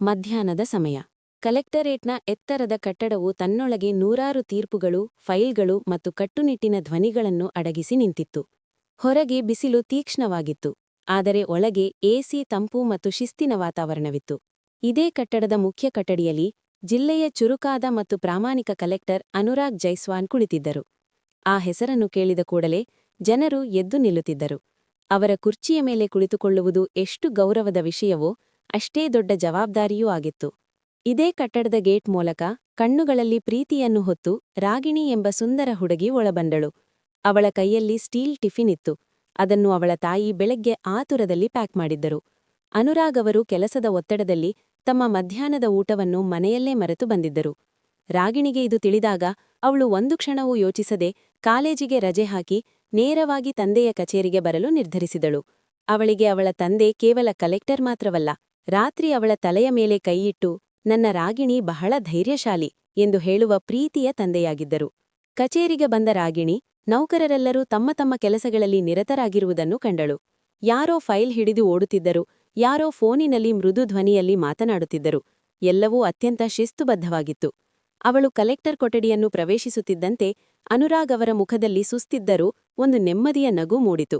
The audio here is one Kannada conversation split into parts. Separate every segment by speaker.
Speaker 1: ಮಧ್ಯಾಹ್ನದ ಸಮಯ. ಕಲೆಕ್ಟರೇಟ್ನ ಎತ್ತರದ ಕಟ್ಟಡವು ತನ್ನೊಳಗೆ ನೂರಾರು ತೀರ್ಪುಗಳು, ಫೈಲ್ಗಳು ಮತ್ತು ಕಟ್ಟುನಿಟ್ಟಿನ ಧ್ವನಿಗಳನ್ನು ಅಡಗಿಸಿ ನಿಂತಿತ್ತು. ಹೊರಗೆ ಬಿಸಿಲು ತೀಕ್ಷ್ಣವಾಗಿತ್ತು. ಆದರೆ ಒಳಗೆ ಎಸಿ, ತಂಪು ಮತ್ತು ಶಿಸ್ತಿನ ವಾತಾವರಣವಿತ್ತು. ಇದೇ ಕಟ್ಟಡದ ಮುಖ್ಯ ಕಟ್ಟಡಿಯಲ್ಲಿ ಜಿಲ್ಲೆಯ ಚುರುಕಾದ ಮತ್ತು ಪ್ರಾಮಾಣಿಕ ಕಲೆಕ್ಟರ್ ಅನುರಾಗ್ ಜೈಸ್ವಾನ್ ಕುಳಿತಿದ್ದರು. ಆ ಹೆಸರನ್ನು ಕೇಳಿದ ಕೂಡಲೇ ಜನರು ಎದ್ದು ನಿಲ್ಲುತ್ತಿದ್ದರು. ಅವರ ಕುರ್ಚಿಯ ಮೇಲೆ ಕುಳಿತುಕೊಳ್ಳುವುದು ಎಷ್ಟು ಗೌರವದ ವಿಷಯವೋ ಅಷ್ಟೇ ದೊಡ್ಡ ಜವಾಬ್ದಾರಿಯೂ ಆಗಿತ್ತು. ಇದೇ ಕಟ್ಟಡದ ಗೇಟ್ ಮೂಲಕ ಕಣ್ಣುಗಳಲ್ಲಿ ಪ್ರೀತಿಯನ್ನು ಹೊತ್ತು ರಾಗಿಣಿ ಎಂಬ ಸುಂದರ ಹುಡುಗಿ ಒಳಬಂದಳು. ಅವಳ ಕೈಯಲ್ಲಿ ಸ್ಟೀಲ್ ಟಿಫಿನ್ ಇತ್ತು. ಅದನ್ನು ಅವಳ ತಾಯಿ ಬೆಳಗ್ಗೆ ಆತುರದಲ್ಲಿ ಪ್ಯಾಕ್ ಮಾಡಿದ್ದರು. ಅನುರಾಗ್ ಅವರು ಕೆಲಸದ ಒತ್ತಡದಲ್ಲಿ ತಮ್ಮ ಮಧ್ಯಾಹ್ನದ ಊಟವನ್ನು ಮನೆಯಲ್ಲೇ ಮರೆತು ಬಂದಿದ್ದರು. ರಾಗಿಣಿಗೆ ಇದು ತಿಳಿದಾಗ ಅವಳು ಒಂದು ಕ್ಷಣವೂ ಯೋಚಿಸದೆ ಕಾಲೇಜಿಗೆ ರಜೆ ಹಾಕಿ ನೇರವಾಗಿ ತಂದೆಯ ಕಚೇರಿಗೆ ಬರಲು ನಿರ್ಧರಿಸಿದಳು. ಅವಳಿಗೆ ಅವಳ ತಂದೆ ಕೇವಲ ಕಲೆಕ್ಟರ್ ಮಾತ್ರವಲ್ಲ ರಾತ್ರಿ ಅವಳ ತಲೆಯ ಮೇಲೆ ಕೈಯಿಟ್ಟು, ನನ್ನ ರಾಗಿಣಿ ಬಹಳ ಧೈರ್ಯಶಾಲಿ ಎಂದು ಹೇಳುವ ಪ್ರೀತಿಯ ತಂದೆಯಾಗಿದ್ದರು. ಕಚೇರಿಗೆ ಬಂದ ರಾಗಿಣಿ, ನೌಕರರೆಲ್ಲರೂ ತಮ್ಮ ತಮ್ಮ ಕೆಲಸಗಳಲ್ಲಿ ನಿರತರಾಗಿರುವುದನ್ನು ಕಂಡಳು. ಯಾರೋ ಫೈಲ್ ಹಿಡಿದು ಓಡುತ್ತಿದ್ದರು, ಯಾರೋ ಫೋನಿನಲ್ಲಿ ಮೃದು ಧ್ವನಿಯಲ್ಲಿ ಮಾತನಾಡುತ್ತಿದ್ದರು. ಎಲ್ಲವೂ ಅತ್ಯಂತ ಶಿಸ್ತುಬದ್ಧವಾಗಿತ್ತು. ಅವಳು ಕಲೆಕ್ಟರ್ ಕೊಠಡಿಯನ್ನು ಪ್ರವೇಶಿಸುತ್ತಿದ್ದಂತೆ ಅನುರಾಗ್ ಅವರ ಮುಖದಲ್ಲಿ ಸುಸ್ತಿದ್ದರೂ ಒಂದು ನೆಮ್ಮದಿಯ ನಗು ಮೂಡಿತು.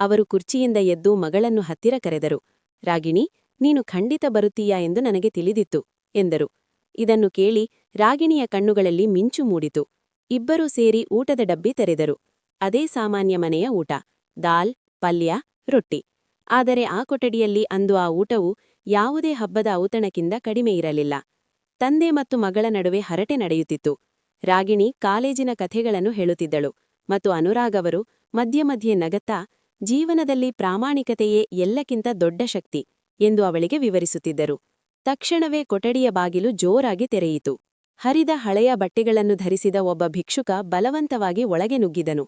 Speaker 1: ಅವರು ಕುರ್ಚಿಯಿಂದ ಎದ್ದು ಮಗಳನ್ನು ಹತ್ತಿರ ಕರೆದರು. ರಾಗಿಣಿ ನೀನು ಖಂಡಿತ ಬರುತ್ತೀಯಾ ಎಂದು ನನಗೆ ತಿಳಿದಿತ್ತು, ಎಂದರು. ಇದನ್ನು ಕೇಳಿ ರಾಗಿಣಿಯ ಕಣ್ಣುಗಳಲ್ಲಿ ಮಿಂಚು ಮೂಡಿತು. ಇಬ್ಬರೂ ಸೇರಿ ಊಟದ ಡಬ್ಬಿ ತೆರೆದರು. ಅದೇ ಸಾಮಾನ್ಯ ಮನೆಯ ಊಟ, ದಾಲ್, ಪಲ್ಯ, ರೊಟ್ಟಿ. ಆದರೆ ಆ ಕೊಠಡಿಯಲ್ಲಿ ಅಂದು ಆ ಊಟವು ಯಾವುದೇ ಹಬ್ಬದ ಔತಣಕ್ಕಿಂತ ಕಡಿಮೆ ಇರಲಿಲ್ಲ. ತಂದೆ ಮತ್ತು ಮಗಳ ನಡುವೆ ಹರಟೆ ನಡೆಯುತ್ತಿತ್ತು. ರಾಗಿಣಿ ಕಾಲೇಜಿನ ಕಥೆಗಳನ್ನು ಹೇಳುತ್ತಿದ್ದಳು ಮತ್ತು ಅನುರಾಗ್ ಅವರು ಮಧ್ಯೆ ಮಧ್ಯೆ ನಗತ್ತಾ, ಜೀವನದಲ್ಲಿ ಪ್ರಾಮಾಣಿಕತೆಯೇ ಎಲ್ಲಕ್ಕಿಂತ ದೊಡ್ಡ ಶಕ್ತಿ. ಎಂದು ಅವಳಿಗೆ ವಿವರಿಸುತ್ತಿದ್ದರು. ತಕ್ಷಣವೇ ಕೊಠಡಿಯ ಬಾಗಿಲು ಜೋರಾಗಿ ತೆರೆಯಿತು. ಹರಿದ ಹಳೆಯ ಬಟ್ಟೆಗಳನ್ನು ಧರಿಸಿದ ಒಬ್ಬ ಭಿಕ್ಷುಕ ಬಲವಂತವಾಗಿ ಒಳಗೆ ನುಗ್ಗಿದನು.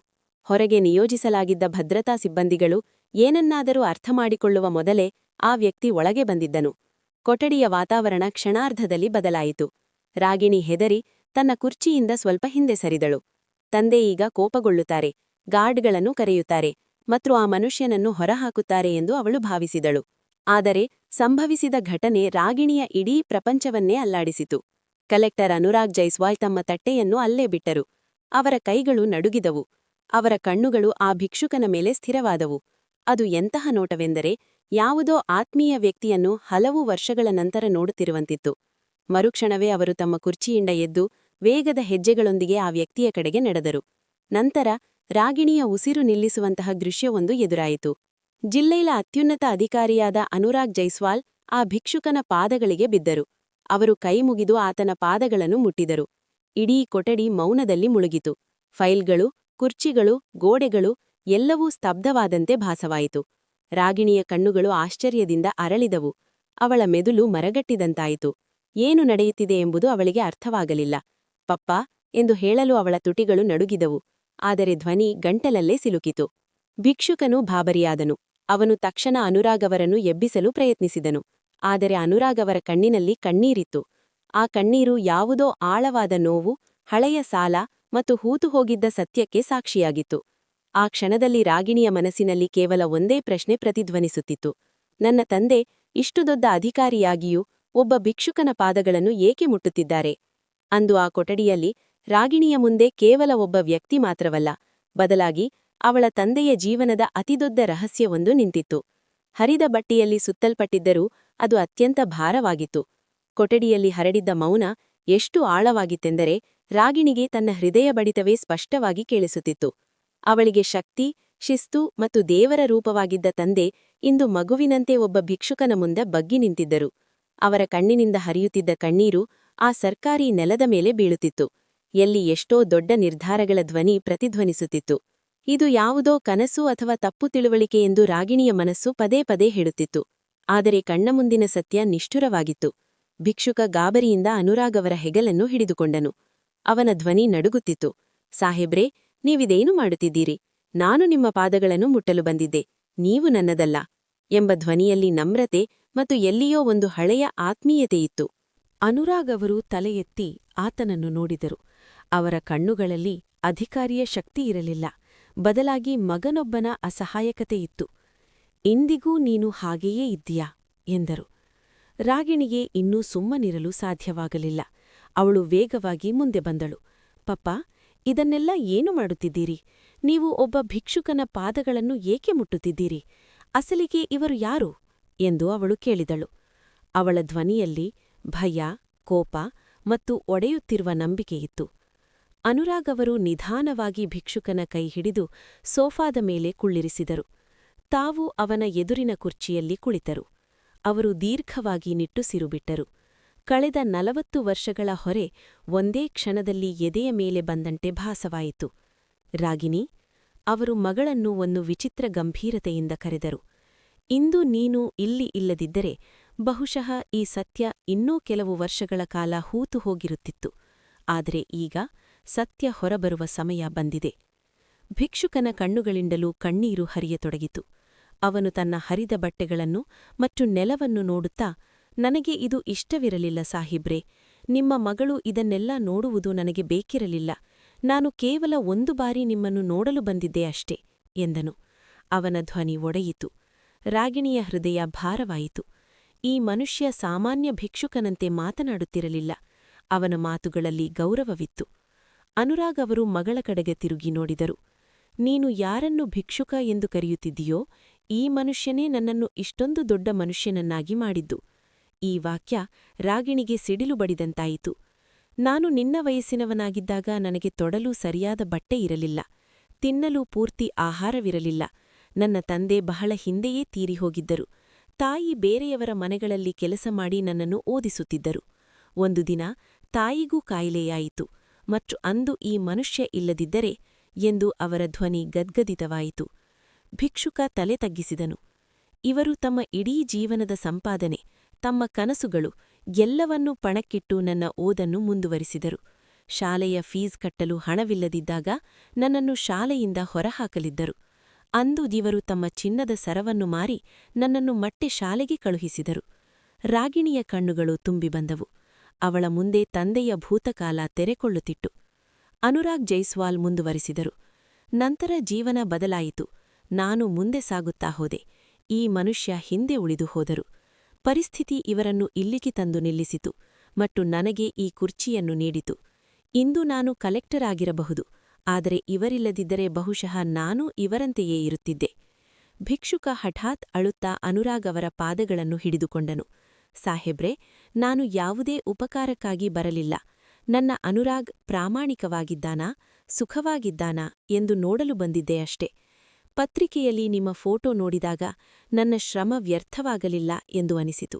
Speaker 1: ಹೊರಗೆ ನಿಯೋಜಿಸಲಾಗಿದ್ದ ಭದ್ರತಾ ಸಿಬ್ಬಂದಿಗಳು ಏನನ್ನಾದರೂ ಅರ್ಥಮಾಡಿಕೊಳ್ಳುವ ಮೊದಲೇ ಆ ವ್ಯಕ್ತಿ ಒಳಗೆ ಬಂದಿದ್ದನು. ಕೊಠಡಿಯ ವಾತಾವರಣ ಕ್ಷಣಾರ್ಧದಲ್ಲಿ ಬದಲಾಯಿತು. ರಾಗಿಣಿ ಹೆದರಿ ತನ್ನ ಕುರ್ಚಿಯಿಂದ ಸ್ವಲ್ಪ ಹಿಂದೆ ಸರಿದಳು. ತಂದೆ ಈಗ ಕೋಪಗೊಳ್ಳುತ್ತಾರೆ, ಗಾರ್ಡ್ಗಳನ್ನು ಕರೆಯುತ್ತಾರೆ ಮತ್ತು ಆ ಮನುಷ್ಯನನ್ನು ಹೊರಹಾಕುತ್ತಾರೆ ಎಂದು ಅವಳು ಭಾವಿಸಿದಳು. ಆದರೆ ಸಂಭವಿಸಿದ ಘಟನೆ ರಾಗಿಣಿಯ ಇಡೀ ಪ್ರಪಂಚವನ್ನೇ ಅಲ್ಲಾಡಿಸಿತು. ಕಲೆಕ್ಟರ್ ಅನುರಾಗ್ ಜೈಸ್ವಾಲ್ ತಮ್ಮ ತಟ್ಟೆಯನ್ನು ಅಲ್ಲೇ ಬಿಟ್ಟರು. ಅವರ ಕೈಗಳು ನಡುಗಿದವು. ಅವರ ಕಣ್ಣುಗಳು ಆ ಭಿಕ್ಷುಕನ ಮೇಲೆ ಸ್ಥಿರವಾದವು. ಅದು ಎಂತಹ ನೋಟವೆಂದರೆ ಯಾವುದೋ ಆತ್ಮೀಯ ವ್ಯಕ್ತಿಯನ್ನು ಹಲವು ವರ್ಷಗಳ ನಂತರ ನೋಡುತ್ತಿರುವಂತಿತ್ತು. ಮರುಕ್ಷಣವೇ ಅವರು ತಮ್ಮ ಕುರ್ಚಿಯಿಂದ ಎದ್ದು ವೇಗದ ಹೆಜ್ಜೆಗಳೊಂದಿಗೆ ಆ ವ್ಯಕ್ತಿಯ ಕಡೆಗೆ ನಡೆದರು. ನಂತರ ರಾಗಿಣಿಯ ಉಸಿರು ನಿಲ್ಲಿಸುವಂತಹ ದೃಶ್ಯವೊಂದು ಎದುರಾಯಿತು. ಜಿಲ್ಲೆಯ ಅತ್ಯುನ್ನತ ಅಧಿಕಾರಿಯಾದ ಅನುರಾಗ್ ಜೈಸ್ವಾಲ್ ಆ ಭಿಕ್ಷುಕನ ಪಾದಗಳಿಗೆ ಬಿದ್ದರು. ಅವರು ಕೈಮುಗಿದು ಆತನ ಪಾದಗಳನ್ನು ಮುಟ್ಟಿದರು. ಇಡೀ ಕೊಠಡಿ ಮೌನದಲ್ಲಿ ಮುಳುಗಿತು. ಫೈಲ್ಗಳು, ಕುರ್ಚಿಗಳು, ಗೋಡೆಗಳು ಎಲ್ಲವೂ ಸ್ತಬ್ಧವಾದಂತೆ ಭಾಸವಾಯಿತು. ರಾಗಿಣಿಯ ಕಣ್ಣುಗಳು ಆಶ್ಚರ್ಯದಿಂದ ಅರಳಿದವು. ಅವಳ ಮೆದುಳು ಮರಗಟ್ಟಿದಂತಾಯಿತು. ಏನು ನಡೆಯುತ್ತಿದೆ ಎಂಬುದು ಅವಳಿಗೆ ಅರ್ಥವಾಗಲಿಲ್ಲ. ಪಪ್ಪ ಎಂದು ಹೇಳಲು ಅವಳ ತುಟಿಗಳು ನಡುಗಿದವು. ಆದರೆ ಧ್ವನಿ ಗಂಟಲಲ್ಲೇ ಸಿಲುಕಿತು. ಭಿಕ್ಷುಕನು ಭಾಬರಿಯಾದನು ಅವನು ತಕ್ಷಣ ಅನುರಾಗವರನ್ನು ಎಬ್ಬಿಸಲು ಪ್ರಯತ್ನಿಸಿದನು. ಆದರೆ ಅನುರಾಗವರ ಕಣ್ಣಿನಲ್ಲಿ ಕಣ್ಣೀರಿತ್ತು. ಆ ಕಣ್ಣೀರು ಯಾವುದೋ ಆಳವಾದ ನೋವು, ಹಳೆಯ ಸಾಲ ಮತ್ತು ಹೂತುಹೋಗಿದ್ದ ಸತ್ಯಕ್ಕೆ ಸಾಕ್ಷಿಯಾಗಿತ್ತು. ಆ ಕ್ಷಣದಲ್ಲಿ ರಾಗಿಣಿಯ ಮನಸ್ಸಿನಲ್ಲಿ ಕೇವಲ ಒಂದೇ ಪ್ರಶ್ನೆ ಪ್ರತಿಧ್ವನಿಸುತ್ತಿತ್ತು. ನನ್ನ ತಂದೆ ಇಷ್ಟು ದೊಡ್ಡ ಅಧಿಕಾರಿಯಾಗಿಯೂ ಒಬ್ಬ ಭಿಕ್ಷುಕನ ಪಾದಗಳನ್ನು ಏಕೆ ಮುಟ್ಟುತ್ತಿದ್ದಾರೆ? ಅಂದು ಆ ಕೊಠಡಿಯಲ್ಲಿ ರಾಗಿಣಿಯ ಮುಂದೆ ಕೇವಲ ಒಬ್ಬ ವ್ಯಕ್ತಿ ಮಾತ್ರವಲ್ಲ, ಬದಲಾಗಿ ಅವಳ ತಂದೆಯ ಜೀವನದ ಅತಿದೊಡ್ಡ ರಹಸ್ಯವೊಂದು ನಿಂತಿತ್ತು. ಹರಿದ ಬಟ್ಟೆಯಲ್ಲಿ ಸುತ್ತಲ್ಪಟ್ಟಿದ್ದರೂ ಅದು ಅತ್ಯಂತ ಭಾರವಾಗಿತ್ತು. ಕೊಠಡಿಯಲ್ಲಿ ಹರಡಿದ್ದ ಮೌನ ಎಷ್ಟು ಆಳವಾಗಿತ್ತೆಂದರೆ ರಾಗಿಣಿಗೆ ತನ್ನ ಹೃದಯ ಬಡಿತವೇ ಸ್ಪಷ್ಟವಾಗಿ ಕೇಳಿಸುತ್ತಿತ್ತು. ಅವಳಿಗೆ ಶಕ್ತಿ, ಶಿಸ್ತು ಮತ್ತು ದೇವರ ರೂಪವಾಗಿದ್ದ ತಂದೆ ಇಂದು ಮಗುವಿನಂತೆ ಒಬ್ಬ ಭಿಕ್ಷುಕನ ಮುಂದೆ ಬಗ್ಗಿ ನಿಂತಿದ್ದರು. ಅವರ ಕಣ್ಣಿನಿಂದ ಹರಿಯುತ್ತಿದ್ದ ಕಣ್ಣೀರು ಆ ಸರ್ಕಾರಿ ನೆಲದ ಮೇಲೆ ಬೀಳುತ್ತಿತ್ತು. ಎಲ್ಲಿ ಎಷ್ಟೋ ದೊಡ್ಡ ನಿರ್ಧಾರಗಳ ಧ್ವನಿ ಪ್ರತಿಧ್ವನಿಸುತ್ತಿತ್ತು. ಇದು ಯಾವುದೋ ಕನಸು ಅಥವಾ ತಪ್ಪು ತಿಳುವಳಿಕೆ ಎಂದು ರಾಗಿಣಿಯ ಮನಸ್ಸು ಪದೇ ಪದೇ ಹೇಳುತ್ತಿತ್ತು. ಆದರೆ ಕಣ್ಣ ಮುಂದಿನ ಸತ್ಯ ನಿಷ್ಠುರವಾಗಿತ್ತು. ಭಿಕ್ಷುಕ ಗಾಬರಿಯಿಂದ ಅನುರಾಗವರ ಹೆಗಲನ್ನು ಹಿಡಿದುಕೊಂಡನು. ಅವನ ಧ್ವನಿ ನಡುಗುತ್ತಿತ್ತು. ಸಾಹೇಬ್ರೇ, ನೀವಿದೇನು ಮಾಡುತ್ತಿದ್ದೀರಿ? ನಾನು ನಿಮ್ಮ ಪಾದಗಳನ್ನು ಮುಟ್ಟಲು ಬಂದಿದ್ದೆ. ನೀವು ನನ್ನದಲ್ಲ ಎಂಬ ಧ್ವನಿಯಲ್ಲಿ ನಮ್ರತೆ ಮತ್ತು ಎಲ್ಲಿಯೋ ಒಂದು ಹಳೆಯ ಆತ್ಮೀಯತೆಯಿತ್ತು. ಅನುರಾಗ್ ಅವರು ತಲೆ ಆತನನ್ನು ನೋಡಿದರು. ಅವರ ಕಣ್ಣುಗಳಲ್ಲಿ ಅಧಿಕಾರಿಯ ಶಕ್ತಿ ಇರಲಿಲ್ಲ. ಬದಲಾಗಿ ಮಗನೊಬ್ಬನ ಅಸಹಾಯಕತೆಯಿತ್ತು. ಇಂದಿಗೂ ನೀನು ಹಾಗೆಯೇ ಇದ್ದೀಯಾ? ಎಂದರು. ರಾಗಿಣಿಗೆ ಇನ್ನೂ ಸುಮ್ಮನಿರಲು ಸಾಧ್ಯವಾಗಲಿಲ್ಲ. ಅವಳು ವೇಗವಾಗಿ ಮುಂದೆ ಬಂದಳು. ಪಪ್ಪ, ಇದನ್ನೆಲ್ಲ ಏನು ಮಾಡುತ್ತಿದ್ದೀರಿ? ನೀವು ಒಬ್ಬ ಭಿಕ್ಷುಕನ ಪಾದಗಳನ್ನು ಏಕೆ ಮುಟ್ಟುತ್ತಿದ್ದೀರಿ? ಅಸಲಿಗೆ ಇವರು ಯಾರು? ಎಂದು ಅವಳು ಕೇಳಿದಳು. ಅವಳ ಧ್ವನಿಯಲ್ಲಿ ಭಯ, ಕೋಪ ಮತ್ತು ಒಡೆಯುತ್ತಿರುವ ನಂಬಿಕೆಯಿತ್ತು. ಅನುರಾಗ್ ಅವರು ನಿಧಾನವಾಗಿ ಭಿಕ್ಷುಕನ ಕೈ ಹಿಡಿದು ಸೋಫಾದ ಮೇಲೆ ಕುಳ್ಳಿರಿಸಿದರು. ತಾವು ಅವನ ಎದುರಿನ ಕುರ್ಚಿಯಲ್ಲಿ ಕುಳಿತರು. ಅವರು ದೀರ್ಘವಾಗಿ ನಿಟ್ಟುಸಿರುಬಿಟ್ಟರು ಕಳೆದ ನಲವತ್ತು ವರ್ಷಗಳ ಹೊರೆ ಒಂದೇ ಕ್ಷಣದಲ್ಲಿ ಎದೆಯ ಮೇಲೆ ಬಂದಂತೆ ಭಾಸವಾಯಿತು. ರಾಗಿಣಿ, ಅವರು ಮಗಳನ್ನು ಒಂದು ವಿಚಿತ್ರ ಗಂಭೀರತೆಯಿಂದ ಕರೆದರು. ಇಂದು ನೀನು ಇಲ್ಲಿ ಇಲ್ಲದಿದ್ದರೆ ಬಹುಶಃ ಈ ಸತ್ಯ ಇನ್ನೂ ಕೆಲವು ವರ್ಷಗಳ ಕಾಲ ಹೂತು ಹೋಗಿರುತ್ತಿತ್ತು. ಆದರೆ ಈಗ ಸತ್ಯ ಹೊರಬರುವ ಸಮಯ ಬಂದಿದೆ. ಭಿಕ್ಷುಕನ ಕಣ್ಣುಗಳಿಂದಲೂ ಕಣ್ಣೀರು ಹರಿಯತೊಡಗಿತು. ಅವನು ತನ್ನ ಹರಿದ ಬಟ್ಟೆಗಳನ್ನು ಮತ್ತು ನೆಲವನ್ನು ನೋಡುತ್ತಾ, ನನಗೆ ಇದು ಇಷ್ಟವಿರಲಿಲ್ಲ ಸಾಹಿಬ್ರೆ, ನಿಮ್ಮ ಮಗಳು ಇದನ್ನೆಲ್ಲ ನೋಡುವುದು ನನಗೆ ಬೇಕಿರಲಿಲ್ಲ, ನಾನು ಕೇವಲ ಒಂದು ಬಾರಿ ನಿಮ್ಮನ್ನು ನೋಡಲು ಬಂದಿದ್ದೆ ಅಷ್ಟೇ, ಎಂದನು. ಅವನ ಧ್ವನಿ ಒಡೆಯಿತು. ರಾಗಿಣಿಯ ಹೃದಯ ಭಾರವಾಯಿತು. ಈ ಮನುಷ್ಯ ಸಾಮಾನ್ಯ ಭಿಕ್ಷುಕನಂತೆ ಮಾತನಾಡುತ್ತಿರಲಿಲ್ಲ. ಅವನ ಮಾತುಗಳಲ್ಲಿ ಗೌರವವಿತ್ತು. ಅನುರಾಗ್ ಅವರು ಮಗಳ ಕಡೆಗೆ ತಿರುಗಿ ನೋಡಿದರು. ನೀನು ಯಾರನ್ನು ಭಿಕ್ಷುಕ ಎಂದು ಕರೆಯುತ್ತಿದ್ದೀಯೋ, ಈ ಮನುಷ್ಯನೇ ನನ್ನನ್ನು ಇಷ್ಟೊಂದು ದೊಡ್ಡ ಮನುಷ್ಯನನ್ನಾಗಿ ಮಾಡಿದ್ದು. ಈ ವಾಕ್ಯ ರಾಗಿಣಿಗೆ ಸಿಡಿಲು ಬಡಿದಂತಾಯಿತು. ನಾನು ನಿನ್ನ ವಯಸ್ಸಿನವನಾಗಿದ್ದಾಗ ನನಗೆ ತೊಡಲು ಸರಿಯಾದ ಬಟ್ಟೆ ಇರಲಿಲ್ಲ. ತಿನ್ನಲು ಪೂರ್ತಿ ಆಹಾರವಿರಲಿಲ್ಲ. ನನ್ನ ತಂದೆ ಬಹಳ ಹಿಂದೆಯೇ ತೀರಿಹೋಗಿದ್ದರು. ತಾಯಿ ಬೇರೆಯವರ ಮನೆಗಳಲ್ಲಿ ಕೆಲಸ ಮಾಡಿ ನನ್ನನ್ನು ಓದಿಸುತ್ತಿದ್ದರು. ಒಂದು ದಿನ ತಾಯಿಗೂ ಕಾಯಿಲೆಯಾಯಿತು. ಮತ್ತು ಅಂದು ಈ ಮನುಷ್ಯ ಇಲ್ಲದಿದ್ದರೆ ಎಂದು ಅವರ ಧ್ವನಿ ಗದ್ಗದಿತವಾಯಿತು. ಭಿಕ್ಷುಕ ತಲೆ ತಗ್ಗಿಸಿದನು. ಇವರು ತಮ್ಮ ಇಡೀ ಜೀವನದ ಸಂಪಾದನೆ, ತಮ್ಮ ಕನಸುಗಳು, ಎಲ್ಲವನ್ನೂ ಪಣಕ್ಕಿಟ್ಟು ನನ್ನ ಓದನ್ನು ಮುಂದುವರಿಸಿದರು. ಶಾಲೆಯ ಫೀಸ್ ಕಟ್ಟಲು ಹಣವಿಲ್ಲದಿದ್ದಾಗ ನನ್ನನ್ನು ಶಾಲೆಯಿಂದ ಹೊರಹಾಕಲಿದ್ದರು. ಅಂದು ದಿವರು ತಮ್ಮ ಚಿನ್ನದ ಸರವನ್ನು ಮಾರಿ ನನ್ನನ್ನು ಮಟ್ಟೆ ಶಾಲೆಗೆ ಕಳುಹಿಸಿದರು. ರಾಗಿಣಿಯ ಕಣ್ಣುಗಳು ತುಂಬಿ ಬಂದವು. ಅವಳ ಮುಂದೆ ತಂದೆಯ ಭೂತಕಾಲ ತೆರೆಕೊಳ್ಳುತ್ತಿಟ್ಟು ಅನುರಾಗ್ ಜೈಸ್ವಾಲ್ ಮುಂದುವರಿಸಿದರು. ನಂತರ ಜೀವನ ಬದಲಾಯಿತು. ನಾನು ಮುಂದೆ ಸಾಗುತ್ತಾ ಹೋದೆ. ಈ ಮನುಷ್ಯ ಹಿಂದೆ ಉಳಿದು ಹೋದರು. ಪರಿಸ್ಥಿತಿ ಇವರನ್ನು ಇಲ್ಲಿಗೆ ತಂದು ನಿಲ್ಲಿಸಿತು ಮತ್ತು ನನಗೆ ಈ ಕುರ್ಚಿಯನ್ನು ನೀಡಿತು. ಇಂದು ನಾನು ಕಲೆಕ್ಟರ್ ಆಗಿರಬಹುದು, ಆದರೆ ಇವರಿಲ್ಲದಿದ್ದರೆ ಬಹುಶಃ ನಾನೂ ಇವರಂತೆಯೇ ಇರುತ್ತಿದ್ದೆ. ಭಿಕ್ಷುಕ ಹಠಾತ್ ಅಳುತ್ತಾ ಅನುರಾಗ್ ಅವರ ಪಾದಗಳನ್ನು ಹಿಡಿದುಕೊಂಡನು. ಸಾಹೇಬ್ರೆ, ನಾನು ಯಾವುದೇ ಉಪಕಾರಕ್ಕಾಗಿ ಬರಲಿಲ್ಲ. ನನ್ನ ಅನುರಾಗ್ ಪ್ರಾಮಾಣಿಕವಾಗಿದ್ದಾನಾ, ಸುಖವಾಗಿದ್ದಾನಾ ಎಂದು ನೋಡಲು ಬಂದಿದ್ದೆ ಅಷ್ಟೆ. ಪತ್ರಿಕೆಯಲ್ಲಿ ನಿಮ್ಮ ಫೋಟೋ ನೋಡಿದಾಗ ನನ್ನ ಶ್ರಮ ವ್ಯರ್ಥವಾಗಲಿಲ್ಲ ಎಂದು ಅನಿಸಿತು.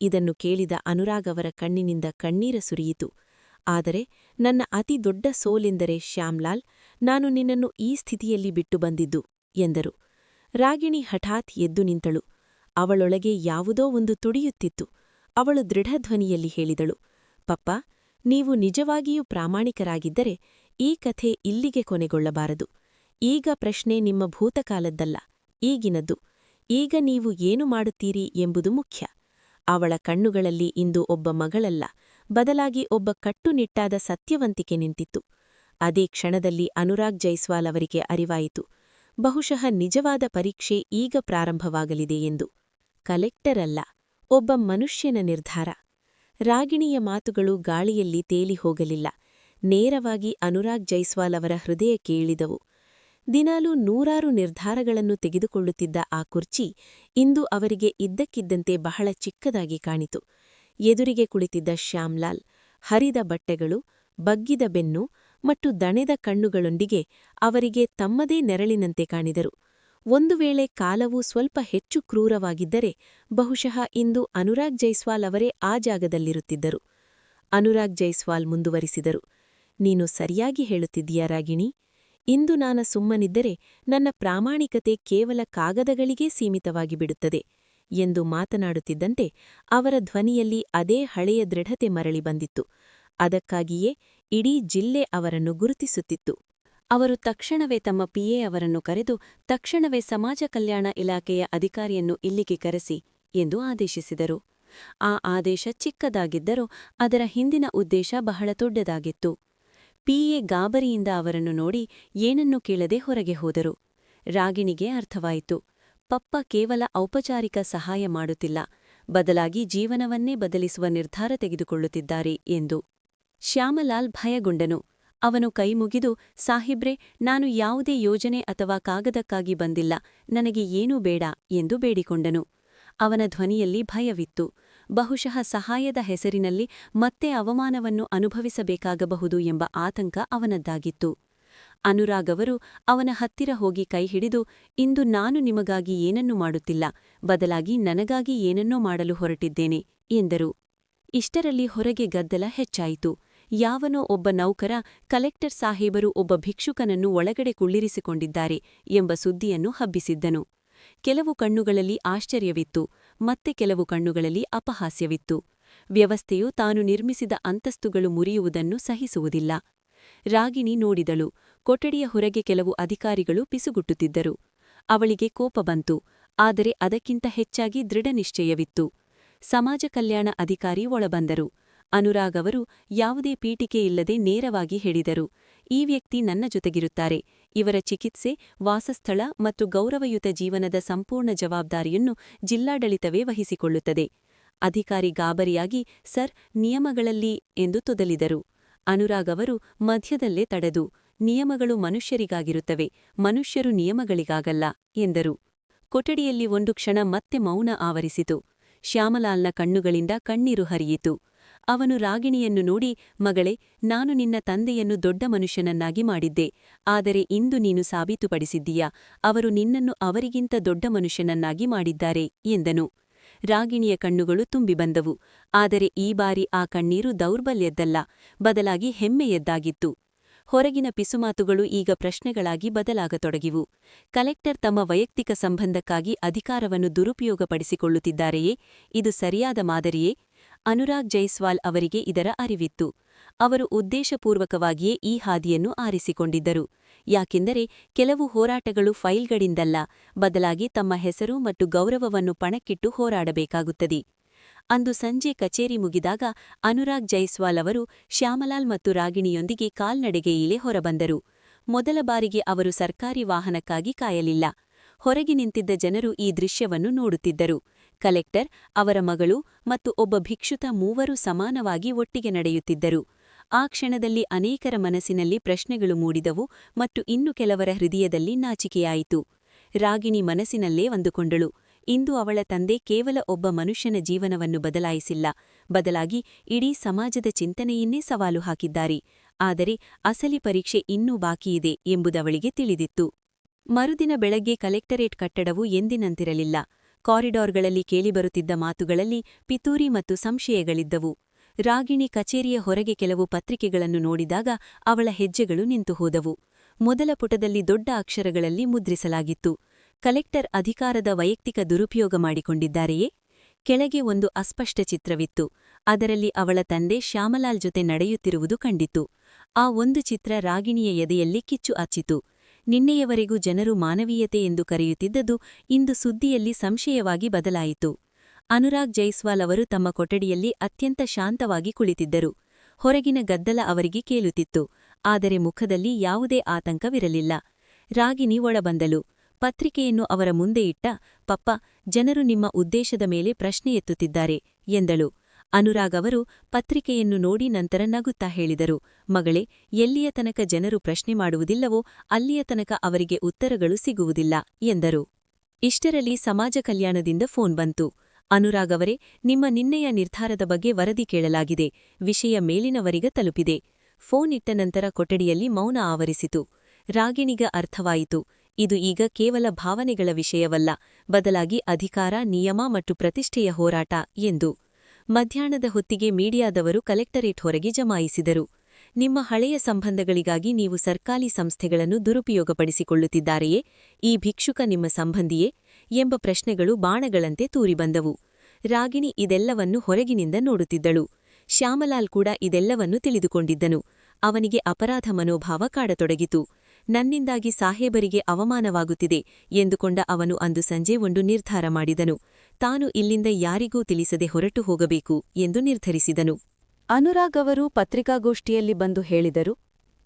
Speaker 1: ಇದನ್ನು ಕೇಳಿದ ಅನುರಾಗ್ ಅವರ ಕಣ್ಣಿನಿಂದ ಕಣ್ಣೀರ ಸುರಿಯಿತು. ಆದರೆ ನನ್ನ ಅತಿ ದೊಡ್ಡ ಸೋಲೆಂದರೆ, ಶ್ಯಾಮ್ಲಾಲ್, ನಾನು ನಿನ್ನನ್ನು ಈ ಸ್ಥಿತಿಯಲ್ಲಿ ಬಿಟ್ಟು ಬಂದಿದ್ದು, ಎಂದರು. ರಾಗಿಣಿ ಹಠಾತ್ ಎದ್ದು ನಿಂತಳು. ಅವಳೊಳಗೆ ಯಾವುದೋ ಒಂದು ತುಡಿಯುತ್ತಿತ್ತು. ಅವಳು ದೃಢಧ್ವನಿಯಲ್ಲಿ ಹೇಳಿದಳು, ಪಪ್ಪ, ನೀವು ನಿಜವಾಗಿಯೂ ಪ್ರಾಮಾಣಿಕರಾಗಿದ್ದರೆ ಈ ಕಥೆ ಇಲ್ಲಿಗೆ ಕೊನೆಗೊಳ್ಳಬಾರದು. ಈಗ ಪ್ರಶ್ನೆ ನಿಮ್ಮ ಭೂತಕಾಲದ್ದಲ್ಲ, ಈಗಿನದ್ದು. ಈಗ ನೀವು ಏನು ಮಾಡುತ್ತೀರಿ ಎಂಬುದು ಮುಖ್ಯ. ಅವಳ ಕಣ್ಣುಗಳಲ್ಲಿ ಇಂದು ಒಬ್ಬ ಮಗಳಲ್ಲ, ಬದಲಾಗಿ ಒಬ್ಬ ಕಟ್ಟುನಿಟ್ಟಾದ ಸತ್ಯವಂತಿಕೆ ನಿಂತಿತ್ತು. ಅದೇ ಕ್ಷಣದಲ್ಲಿ ಅನುರಾಗ್ ಜೈಸ್ವಾಲ್ ಅವರಿಗೆ ಅರಿವಾಯಿತು, ಬಹುಶಃ ನಿಜವಾದ ಪರೀಕ್ಷೆ ಈಗ ಪ್ರಾರಂಭವಾಗಲಿದೆ ಎಂದು. ಕಲೆಕ್ಟರ್ ಅಲ್ಲ, ಒಬ್ಬ ಮನುಷ್ಯನ ನಿರ್ಧಾರ. ರಾಗಿಣಿಯ ಮಾತುಗಳು ಗಾಳಿಯಲ್ಲಿ ತೇಲಿ ಹೋಗಲಿಲ್ಲ. ನೇರವಾಗಿ ಅನುರಾಗ್ ಜೈಸ್ವಾಲ್ ಅವರ ಹೃದಯ ಕೇಳಿದವು. ದಿನಾಲೂ ನೂರಾರು ನಿರ್ಧಾರಗಳನ್ನು ತೆಗೆದುಕೊಳ್ಳುತ್ತಿದ್ದ ಆ ಕುರ್ಚಿ ಇಂದು ಅವರಿಗೆ ಇದ್ದಕ್ಕಿದ್ದಂತೆ ಬಹಳ ಚಿಕ್ಕದಾಗಿ ಕಾಣಿತು. ಎದುರಿಗೆ ಕುಳಿತಿದ್ದ ಶ್ಯಾಮ್ಲಾಲ್, ಹರಿದ ಬಟ್ಟೆಗಳು, ಬಗ್ಗಿದ ಬೆನ್ನು ಮತ್ತು ದಣೆದ ಕಣ್ಣುಗಳೊಂದಿಗೆ ಅವರಿಗೆ ತಮ್ಮದೇ ನೆರಳಿನಂತೆ ಕಾಣಿದರು. ಒಂದು ವೇಳೆ ಕಾಲವು ಸ್ವಲ್ಪ ಹೆಚ್ಚು ಕ್ರೂರವಾಗಿದ್ದರೆ ಬಹುಶಃ ಇಂದು ಅನುರಾಗ್ ಜೈಸ್ವಾಲ್ ಅವರೇ ಆ ಜಾಗದಲ್ಲಿರುತ್ತಿದ್ದರು. ಅನುರಾಗ್ ಜೈಸ್ವಾಲ್ ಮುಂದುವರಿಸಿದರು. ನೀನು ಸರಿಯಾಗಿ ಹೇಳುತ್ತಿದ್ದೀಯಾ ರಾಗಿಣಿ? ಇಂದು ನಾನು ಸುಮ್ಮನಿದ್ದರೆ ನನ್ನ ಪ್ರಾಮಾಣಿಕತೆ ಕೇವಲ ಕಾಗದಗಳಿಗೇ ಸೀಮಿತವಾಗಿ ಬಿಡುತ್ತದೆ ಎಂದು ಮಾತನಾಡುತ್ತಿದ್ದಂತೆ ಅವರ ಧ್ವನಿಯಲ್ಲಿ ಅದೇ ಹಳೆಯ ದೃಢತೆ ಮರಳಿ ಬಂದಿತ್ತು. ಅದಕ್ಕಾಗಿಯೇ ಇಡೀ ಜಿಲ್ಲೆ ಅವರನ್ನು ಗುರುತಿಸುತ್ತಿತ್ತು. ಅವರು ತಕ್ಷಣವೇ ತಮ್ಮ ಪಿಎ ಅವರನ್ನು ಕರೆದು, ತಕ್ಷಣವೇ ಸಮಾಜ ಕಲ್ಯಾಣ ಇಲಾಖೆಯ ಅಧಿಕಾರಿಯನ್ನು ಇಲ್ಲಿಗೆ ಕರೆಸಿ ಎಂದು ಆದೇಶಿಸಿದರು. ಆ ಆದೇಶ ಚಿಕ್ಕದಾಗಿದ್ದರೂ ಅದರ ಹಿಂದಿನ ಉದ್ದೇಶ ಬಹಳ ದೊಡ್ಡದಾಗಿತ್ತು. ಪಿಎ ಗಾಬರಿಯಿಂದ ಅವರನ್ನು ನೋಡಿ ಏನನ್ನೂ ಕೇಳದೆ ಹೊರಗೆ ಹೋದರು. ರಾಗಿಣಿಗೆ ಅರ್ಥವಾಯಿತು, ಪಪ್ಪ ಕೇವಲ ಔಪಚಾರಿಕ ಸಹಾಯ ಮಾಡುತ್ತಿಲ್ಲ, ಬದಲಾಗಿ ಜೀವನವನ್ನೇ ಬದಲಿಸುವ ನಿರ್ಧಾರ ತೆಗೆದುಕೊಳ್ಳುತ್ತಿದ್ದಾರೆ ಎಂದು. ಶ್ಯಾಮಲಾಲ್ ಭಯಗೊಂಡನು ಅವನು ಕೈಮುಗಿದು, ಸಾಹಿಬ್ರೆ, ನಾನು ಯಾವುದೇ ಯೋಜನೆ ಅಥವಾ ಕಾಗದಕ್ಕಾಗಿ ಬಂದಿಲ್ಲ, ನನಗೆ ಏನೂ ಬೇಡ ಎಂದು ಬೇಡಿಕೊಂಡನು. ಅವನ ಧ್ವನಿಯಲ್ಲಿ ಭಯವಿತ್ತು. ಬಹುಶಃ ಸಹಾಯದ ಹೆಸರಿನಲ್ಲಿ ಮತ್ತೆ ಅವಮಾನವನ್ನು ಅನುಭವಿಸಬೇಕಾಗಬಹುದು ಎಂಬ ಆತಂಕ ಅವನದ್ದಾಗಿತ್ತು. ಅನುರಾಗವರು ಅವನ ಹತ್ತಿರ ಹೋಗಿ ಕೈಹಿಡಿದು ಇಂದು ನಾನು ನಿಮಗಾಗಿ ಏನನ್ನೂ ಮಾಡುತ್ತಿಲ್ಲ, ಬದಲಾಗಿ ನನಗಾಗಿ ಏನನ್ನೋ ಮಾಡಲು ಹೊರಟಿದ್ದೇನೆ ಎಂದರು. ಇಷ್ಟರಲ್ಲಿ ಹೊರಗೆ ಗದ್ದಲ ಹೆಚ್ಚಾಯಿತು. ಯಾವನೋ ಒಬ್ಬ ನೌಕರ, ಕಲೆಕ್ಟರ್ ಸಾಹೇಬರು ಒಬ್ಬ ಭಿಕ್ಷುಕನನ್ನು ಒಳಗಡೆ ಕುಳ್ಳಿರಿಸಿಕೊಂಡಿದ್ದಾರೆ ಎಂಬ ಸುದ್ದಿಯನ್ನು ಹಬ್ಬಿಸಿದ್ದನು. ಕೆಲವು ಕಣ್ಣುಗಳಲ್ಲಿ ಆಶ್ಚರ್ಯವಿತ್ತು, ಮತ್ತೆ ಕೆಲವು ಕಣ್ಣುಗಳಲ್ಲಿ ಅಪಹಾಸ್ಯವಿತ್ತು. ವ್ಯವಸ್ಥೆಯು ತಾನು ನಿರ್ಮಿಸಿದ ಅಂತಸ್ತುಗಳು ಮುರಿಯುವುದನ್ನು ಸಹಿಸುವುದಿಲ್ಲ. ರಾಗಿಣಿ ನೋಡಿದಳು, ಕೊಠಡಿಯ ಹೊರಗೆ ಕೆಲವು ಅಧಿಕಾರಿಗಳು ಪಿಸುಗುಟ್ಟುತ್ತಿದ್ದರು. ಅವಳಿಗೆ ಕೋಪ ಬಂತು, ಆದರೆ ಅದಕ್ಕಿಂತ ಹೆಚ್ಚಾಗಿ ದೃಢನಿಶ್ಚಯವಿತ್ತು. ಸಮಾಜ ಕಲ್ಯಾಣ ಅಧಿಕಾರಿ ಒಳಬಂದರು. ಅನುರಾಗ್ ಅವರು ಯಾವುದೇ ಪೀಠಿಕೆಯಿಲ್ಲದೆ ನೇರವಾಗಿ ಹೇಳಿದರು. ಈ ವ್ಯಕ್ತಿ ನನ್ನ ಜೊತೆಗಿರುತ್ತಾರೆ. ಇವರ ಚಿಕಿತ್ಸೆ, ವಾಸಸ್ಥಳ ಮತ್ತು ಗೌರವಯುತ ಜೀವನದ ಸಂಪೂರ್ಣ ಜವಾಬ್ದಾರಿಯನ್ನು ಜಿಲ್ಲಾಡಳಿತವೇ ವಹಿಸಿಕೊಳ್ಳುತ್ತದೆ. ಅಧಿಕಾರಿ ಗಾಬರಿಯಾಗಿ, ಸರ್, ನಿಯಮಗಳಲ್ಲಿ ಎಂದು ತೊದಲಿದರು. ಅನುರಾಗ್ ಅವರು ಮಧ್ಯದಲ್ಲೇ ತಡೆದು, ನಿಯಮಗಳು ಮನುಷ್ಯರಿಗಾಗಿರುತ್ತವೆ, ಮನುಷ್ಯರು ನಿಯಮಗಳಿಗಾಗಲ್ಲ ಎಂದರು. ಕೊಠಡಿಯಲ್ಲಿ ಒಂದು ಕ್ಷಣ ಮತ್ತೆ ಮೌನ ಆವರಿಸಿತು. ಶ್ಯಾಮಲಾಲ್ನ ಕಣ್ಣುಗಳಿಂದ ಕಣ್ಣೀರು ಹರಿಯಿತು. ಅವನು ರಾಗಿಣಿಯನ್ನು ನೋಡಿ, ಮಗಳೇ, ನಾನು ನಿನ್ನ ತಂದೆಯನ್ನು ದೊಡ್ಡ ಮನುಷ್ಯನನ್ನಾಗಿ ಮಾಡಿದ್ದೆ. ಆದರೆ ಇಂದು ನೀನು ಸಾಬೀತುಪಡಿಸಿದ್ದೀಯಾ? ಅವರು ನಿನ್ನನ್ನು ಅವರಿಗಿಂತ ದೊಡ್ಡ ಮನುಷ್ಯನನ್ನಾಗಿ ಮಾಡಿದ್ದಾರೆ, ಎಂದನು. ರಾಗಿಣಿಯ ಕಣ್ಣುಗಳು ತುಂಬಿ ಬಂದವು. ಆದರೆ ಈ ಬಾರಿ ಆ ಕಣ್ಣೀರು ದೌರ್ಬಲ್ಯದ್ದಲ್ಲ, ಬದಲಾಗಿ ಹೆಮ್ಮೆಯದ್ದಾಗಿತ್ತು. ಹೊರಗಿನ ಪಿಸುಮಾತುಗಳು ಈಗ ಪ್ರಶ್ನೆಗಳಾಗಿ ಬದಲಾಗತೊಡಗಿವು. ಕಲೆಕ್ಟರ್ ತಮ್ಮ ವೈಯಕ್ತಿಕ ಸಂಬಂಧಕ್ಕಾಗಿ ಅಧಿಕಾರವನ್ನು ದುರುಪಯೋಗಪಡಿಸಿಕೊಳ್ಳುತ್ತಿದ್ದಾರೆಯೇ? ಇದು ಸರಿಯಾದ ಮಾದರಿಯೇ? ಅನುರಾಗ್ ಜೈಸ್ವಾಲ್ ಅವರಿಗೆ ಇದರ ಅರಿವಿತ್ತು. ಅವರು ಉದ್ದೇಶಪೂರ್ವಕವಾಗಿಯೇ ಈ ಹಾದಿಯನ್ನು ಆರಿಸಿಕೊಂಡಿದ್ದರು. ಯಾಕೆಂದರೆ ಕೆಲವು ಹೋರಾಟಗಳು ಫೈಲ್ಗಳಿಂದಲ್ಲ, ಬದಲಾಗಿ ತಮ್ಮ ಹೆಸರು ಮತ್ತು ಗೌರವವನ್ನು ಪಣಕ್ಕಿಟ್ಟು ಹೋರಾಡಬೇಕಾಗುತ್ತದೆ. ಅಂದು ಸಂಜೆ ಕಚೇರಿ ಮುಗಿದಾಗ ಅನುರಾಗ್ ಜೈಸ್ವಾಲ್ ಅವರು ಶ್ಯಾಮಲಾಲ್ ಮತ್ತು ರಾಗಿಣಿಯೊಂದಿಗೆ ಕಾಲ್ನಡೆಗೆ ಇಳೆ ಹೊರಬಂದರು. ಮೊದಲ ಬಾರಿಗೆ ಅವರು ಸರ್ಕಾರಿ ವಾಹನಕ್ಕಾಗಿ ಕಾಯಲಿಲ್ಲ. ಹೊರಗೆ ನಿಂತಿದ್ದ ಜನರು ಈ ದೃಶ್ಯವನ್ನು ನೋಡುತ್ತಿದ್ದರು. ಕಲೆಕ್ಟರ್, ಅವರ ಮಗಳು ಮತ್ತು ಒಬ್ಬ ಭಿಕ್ಷುತ ಮೂವರು ಸಮಾನವಾಗಿ ಒಟ್ಟಿಗೆ ನಡೆಯುತ್ತಿದ್ದರು. ಆ ಕ್ಷಣದಲ್ಲಿ ಅನೇಕರ ಮನಸ್ಸಿನಲ್ಲಿ ಪ್ರಶ್ನೆಗಳು ಮೂಡಿದವು ಮತ್ತು ಇನ್ನು ಕೆಲವರ ಹೃದಯದಲ್ಲಿ ನಾಚಿಕೆಯಾಯಿತು. ರಾಗಿಣಿ ಮನಸ್ಸಿನಲ್ಲೇ ಅಂದುಕೊಂಡಳು ಇಂದು ಅವಳ ತಂದೆ ಕೇವಲ ಒಬ್ಬ ಮನುಷ್ಯನ ಜೀವನವನ್ನು ಬದಲಾಯಿಸಿಲ್ಲ. ಬದಲಾಗಿ ಇಡೀ ಸಮಾಜದ ಚಿಂತನೆಯನ್ನೇ ಸವಾಲು ಹಾಕಿದ್ದಾರೆ. ಆದರೆ ಅಸಲಿ ಪರೀಕ್ಷೆ ಇನ್ನೂ ಬಾಕಿಯಿದೆ ಎಂಬುದವಳಿಗೆ ತಿಳಿದಿತ್ತು. ಮರುದಿನ ಬೆಳಗ್ಗೆ ಕಲೆಕ್ಟರೇಟ್ ಕಟ್ಟಡವು ಎಂದಿನಂತಿರಲಿಲ್ಲ. ಕಾರಿಡಾರ್ಗಳಲ್ಲಿ ಕೇಳಿಬರುತ್ತಿದ್ದ ಮಾತುಗಳಲ್ಲಿ ಪಿತೂರಿ ಮತ್ತು ಸಂಶಯಗಳಿದ್ದವು. ರಾಗಿಣಿ ಕಚೇರಿಯ ಹೊರಗೆ ಕೆಲವು ಪತ್ರಿಕೆಗಳನ್ನು ನೋಡಿದಾಗ ಅವಳ ಹೆಜ್ಜೆಗಳು ನಿಂತು ಹೋದವು. ಮೊದಲ ಪುಟದಲ್ಲಿ ದೊಡ್ಡ ಅಕ್ಷರಗಳಲ್ಲಿ ಮುದ್ರಿಸಲಾಗಿತ್ತು. ಕಲೆಕ್ಟರ್ ಅಧಿಕಾರದ ವೈಯಕ್ತಿಕ ದುರುಪಯೋಗ ಮಾಡಿಕೊಂಡಿದ್ದಾರೆಯೇ? ಕೆಳಗೆ ಒಂದು ಅಸ್ಪಷ್ಟ ಚಿತ್ರವಿತ್ತು. ಅದರಲ್ಲಿ ಅವಳ ತಂದೆ ಶ್ಯಾಮಲಾಲ್ ಜೊತೆ ನಡೆಯುತ್ತಿರುವುದು ಕಂಡಿತು. ಆ ಒಂದು ಚಿತ್ರ ರಾಗಿಣಿಯ ಎದೆಯಲ್ಲಿ ಕಿಚ್ಚು ಹಚ್ಚಿತು. ನಿನ್ನೆಯವರೆಗೂ ಜನರು ಮಾನವೀಯತೆ ಎಂದು ಕರೆಯುತ್ತಿದ್ದದು ಇಂದು ಸುದ್ದಿಯಲ್ಲಿ ಸಂಶಯವಾಗಿ ಬದಲಾಯಿತು. ಅನುರಾಗ್ ಜೈಸ್ವಾಲ್ ಅವರು ತಮ್ಮ ಕೊಠಡಿಯಲ್ಲಿ ಅತ್ಯಂತ ಶಾಂತವಾಗಿ ಕುಳಿತಿದ್ದರು. ಹೊರಗಿನ ಗದ್ದಲ ಅವರಿಗೆ ಕೇಳುತ್ತಿತ್ತು. ಆದರೆ ಮುಖದಲ್ಲಿ ಯಾವುದೇ ಆತಂಕವಿರಲಿಲ್ಲ. ರಾಗಿಣಿ ಒಳಬಂದಲು ಪತ್ರಿಕೆಯನ್ನು ಅವರ ಮುಂದೆ ಇಟ್ಟ, ಪಪ್ಪ, ಜನರು ನಿಮ್ಮ ಉದ್ದೇಶದ ಮೇಲೆ ಪ್ರಶ್ನೆ ಎತ್ತುತ್ತಿದ್ದಾರೆ ಎಂದಳು. ಅನುರಾಗ್ ಅವರು ಪತ್ರಿಕೆಯನ್ನು ನೋಡಿ ನಂತರ ನಗುತ್ತಾ ಹೇಳಿದರು. ಮಗಳೇ, ಎಲ್ಲಿಯ ತನಕ ಜನರು ಪ್ರಶ್ನೆ ಮಾಡುವುದಿಲ್ಲವೋ ಅಲ್ಲಿಯ ತನಕ ಅವರಿಗೆ ಉತ್ತರಗಳು ಸಿಗುವುದಿಲ್ಲ, ಎಂದರು. ಇಷ್ಟರಲ್ಲಿ ಸಮಾಜ ಕಲ್ಯಾಣದಿಂದ ಫೋನ್ ಬಂತು. ಅನುರಾಗ್ ಅವರೇ, ನಿಮ್ಮ ನಿನ್ನೆಯ ನಿರ್ಧಾರದ ಬಗ್ಗೆ ವರದಿ ಕೇಳಲಾಗಿದೆ, ವಿಷಯ ಮೇಲಿನವರಿಗ ತಲುಪಿದೆ. ಫೋನ್ ಇಟ್ಟ ನಂತರ ಕೊಠಡಿಯಲ್ಲಿ ಮೌನ ಆವರಿಸಿತು. ರಾಗಿಣಿಗ ಅರ್ಥವಾಯಿತು, ಇದು ಈಗ ಕೇವಲ ಭಾವನೆಗಳ ವಿಷಯವಲ್ಲ, ಬದಲಾಗಿ ಅಧಿಕಾರ, ನಿಯಮ ಮತ್ತು ಪ್ರತಿಷ್ಠೆಯ ಹೋರಾಟ, ಎಂದು. ಮಧ್ಯಾಹ್ನದ ಹೊತ್ತಿಗೆ ಮೀಡಿಯಾದವರು ಕಲೆಕ್ಟರೇಟ್ ಹೊರಗೆ ಜಮಾಯಿಸಿದರು. ನಿಮ್ಮ ಹಳೆಯ ಸಂಬಂಧಗಳಿಗಾಗಿ ನೀವು ಸರ್ಕಾರಿ ಸಂಸ್ಥೆಗಳನ್ನು ದುರುಪಯೋಗಪಡಿಸಿಕೊಳ್ಳುತ್ತಿದ್ದಾರೆಯೇ? ಈ ಭಿಕ್ಷುಕ ನಿಮ್ಮ ಸಂಬಂಧಿಯೇ? ಎಂಬ ಪ್ರಶ್ನೆಗಳು ಬಾಣಗಳಂತೆ ತೂರಿಬಂದವು. ರಾಗಿಣಿ ಇದೆಲ್ಲವನ್ನು ಹೊರಗಿನಿಂದ ನೋಡುತ್ತಿದ್ದಳು. ಶ್ಯಾಮಲಾಲ್ ಕೂಡ ಇದೆಲ್ಲವನ್ನು ತಿಳಿದುಕೊಂಡಿದ್ದನು. ಅವನಿಗೆ ಅಪರಾಧ ಮನೋಭಾವ ಕಾಡತೊಡಗಿತು. ನನ್ನಿಂದಾಗಿ ಸಾಹೇಬರಿಗೆ ಅವಮಾನವಾಗುತ್ತಿದೆ ಎಂದುಕೊಂಡ ಅವನು ಅಂದು ಸಂಜೆ ಒಂದು ನಿರ್ಧಾರ ಮಾಡಿದನು. ತಾನು ಇಲ್ಲಿಂದ ಯಾರಿಗೂ ತಿಳಿಸದೆ ಹೊರಟು ಹೋಗಬೇಕು ಎಂದು ನಿರ್ಧರಿಸಿದನು.
Speaker 2: ಅನುರಾಗ್ ಅವರು ಪತ್ರಿಕಾಗೋಷ್ಠಿಯಲ್ಲಿ ಬಂದು ಹೇಳಿದರು,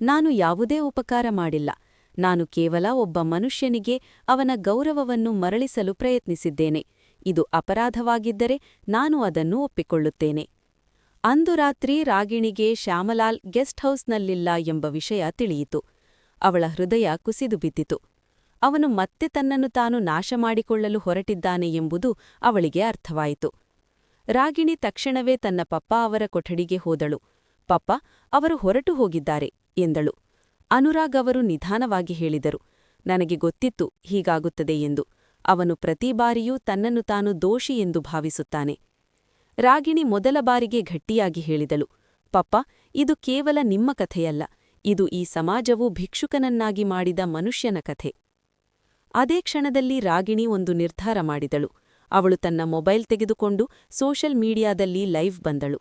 Speaker 2: ನಾನು ಯಾವುದೇ ಉಪಕಾರ ಮಾಡಿಲ್ಲ. ನಾನು ಕೇವಲ ಒಬ್ಬ ಮನುಷ್ಯನಿಗೆ ಅವನ ಗೌರವವನ್ನು ಮರಳಿಸಲು ಪ್ರಯತ್ನಿಸಿದ್ದೇನೆ. ಇದು ಅಪರಾಧವಾಗಿದ್ದರೆ ನಾನು ಅದನ್ನು ಒಪ್ಪಿಕೊಳ್ಳುತ್ತೇನೆ. ಅಂದು ರಾತ್ರಿ ರಾಗಿಣಿಗೆ ಶ್ಯಾಮಲಾಲ್ ಗೆಸ್ಟ್ ಹೌಸ್ನಲ್ಲಿಲ್ಲ ಎಂಬ ವಿಷಯ ತಿಳಿಯಿತು. ಅವಳ ಹೃದಯ ಕುಸಿದು ಬಿದ್ದಿತು. ಅವನು ಮತ್ತೆ ತನ್ನನ್ನು ತಾನು ನಾಶ ಮಾಡಿಕೊಳ್ಳಲು ಹೊರಟಿದ್ದಾನೆ ಎಂಬುದು ಅವಳಿಗೆ ಅರ್ಥವಾಯಿತು. ರಾಗಿಣಿ ತಕ್ಷಣವೇ ತನ್ನ ಪಪ್ಪ ಅವರ ಕೊಠಡಿಗೆ ಹೋದಳು. ಪಪ್ಪ, ಅವರು ಹೊರಟು ಹೋಗಿದ್ದಾರೆ, ಎಂದಳು. ಅನುರಾಗ್ ಅವರು ನಿಧಾನವಾಗಿ ಹೇಳಿದರು. ನನಗೆ ಗೊತ್ತಿತ್ತು, ಹೀಗಾಗುತ್ತದೆ ಎಂದು. ಅವನು ಪ್ರತಿ ಬಾರಿಯೂ ತನ್ನನ್ನು ತಾನು ದೋಷಿ ಎಂದು ಭಾವಿಸುತ್ತಾನೆ. ರಾಗಿಣಿ ಮೊದಲ ಬಾರಿಗೆ ಗಟ್ಟಿಯಾಗಿ ಹೇಳಿದಳು. ಪಪ್ಪ, ಇದು ಕೇವಲ ನಿಮ್ಮ ಕಥೆಯಲ್ಲ. ಇದು ಈ ಸಮಾಜವು ಭಿಕ್ಷುಕನನ್ನಾಗಿ ಮಾಡಿದ ಮನುಷ್ಯನ ಕಥೆ. ಅದೇ ಕ್ಷಣದಲ್ಲಿ ರಾಗಿಣಿ ಒಂದು ನಿರ್ಧಾರ ಮಾಡಿದಳು. ಅವಳು ತನ್ನ ಮೊಬೈಲ್ ತೆಗೆದುಕೊಂಡು ಸೋಷಲ್ ಮೀಡಿಯಾದಲ್ಲಿ ಲೈವ್ ಬಂದಳು.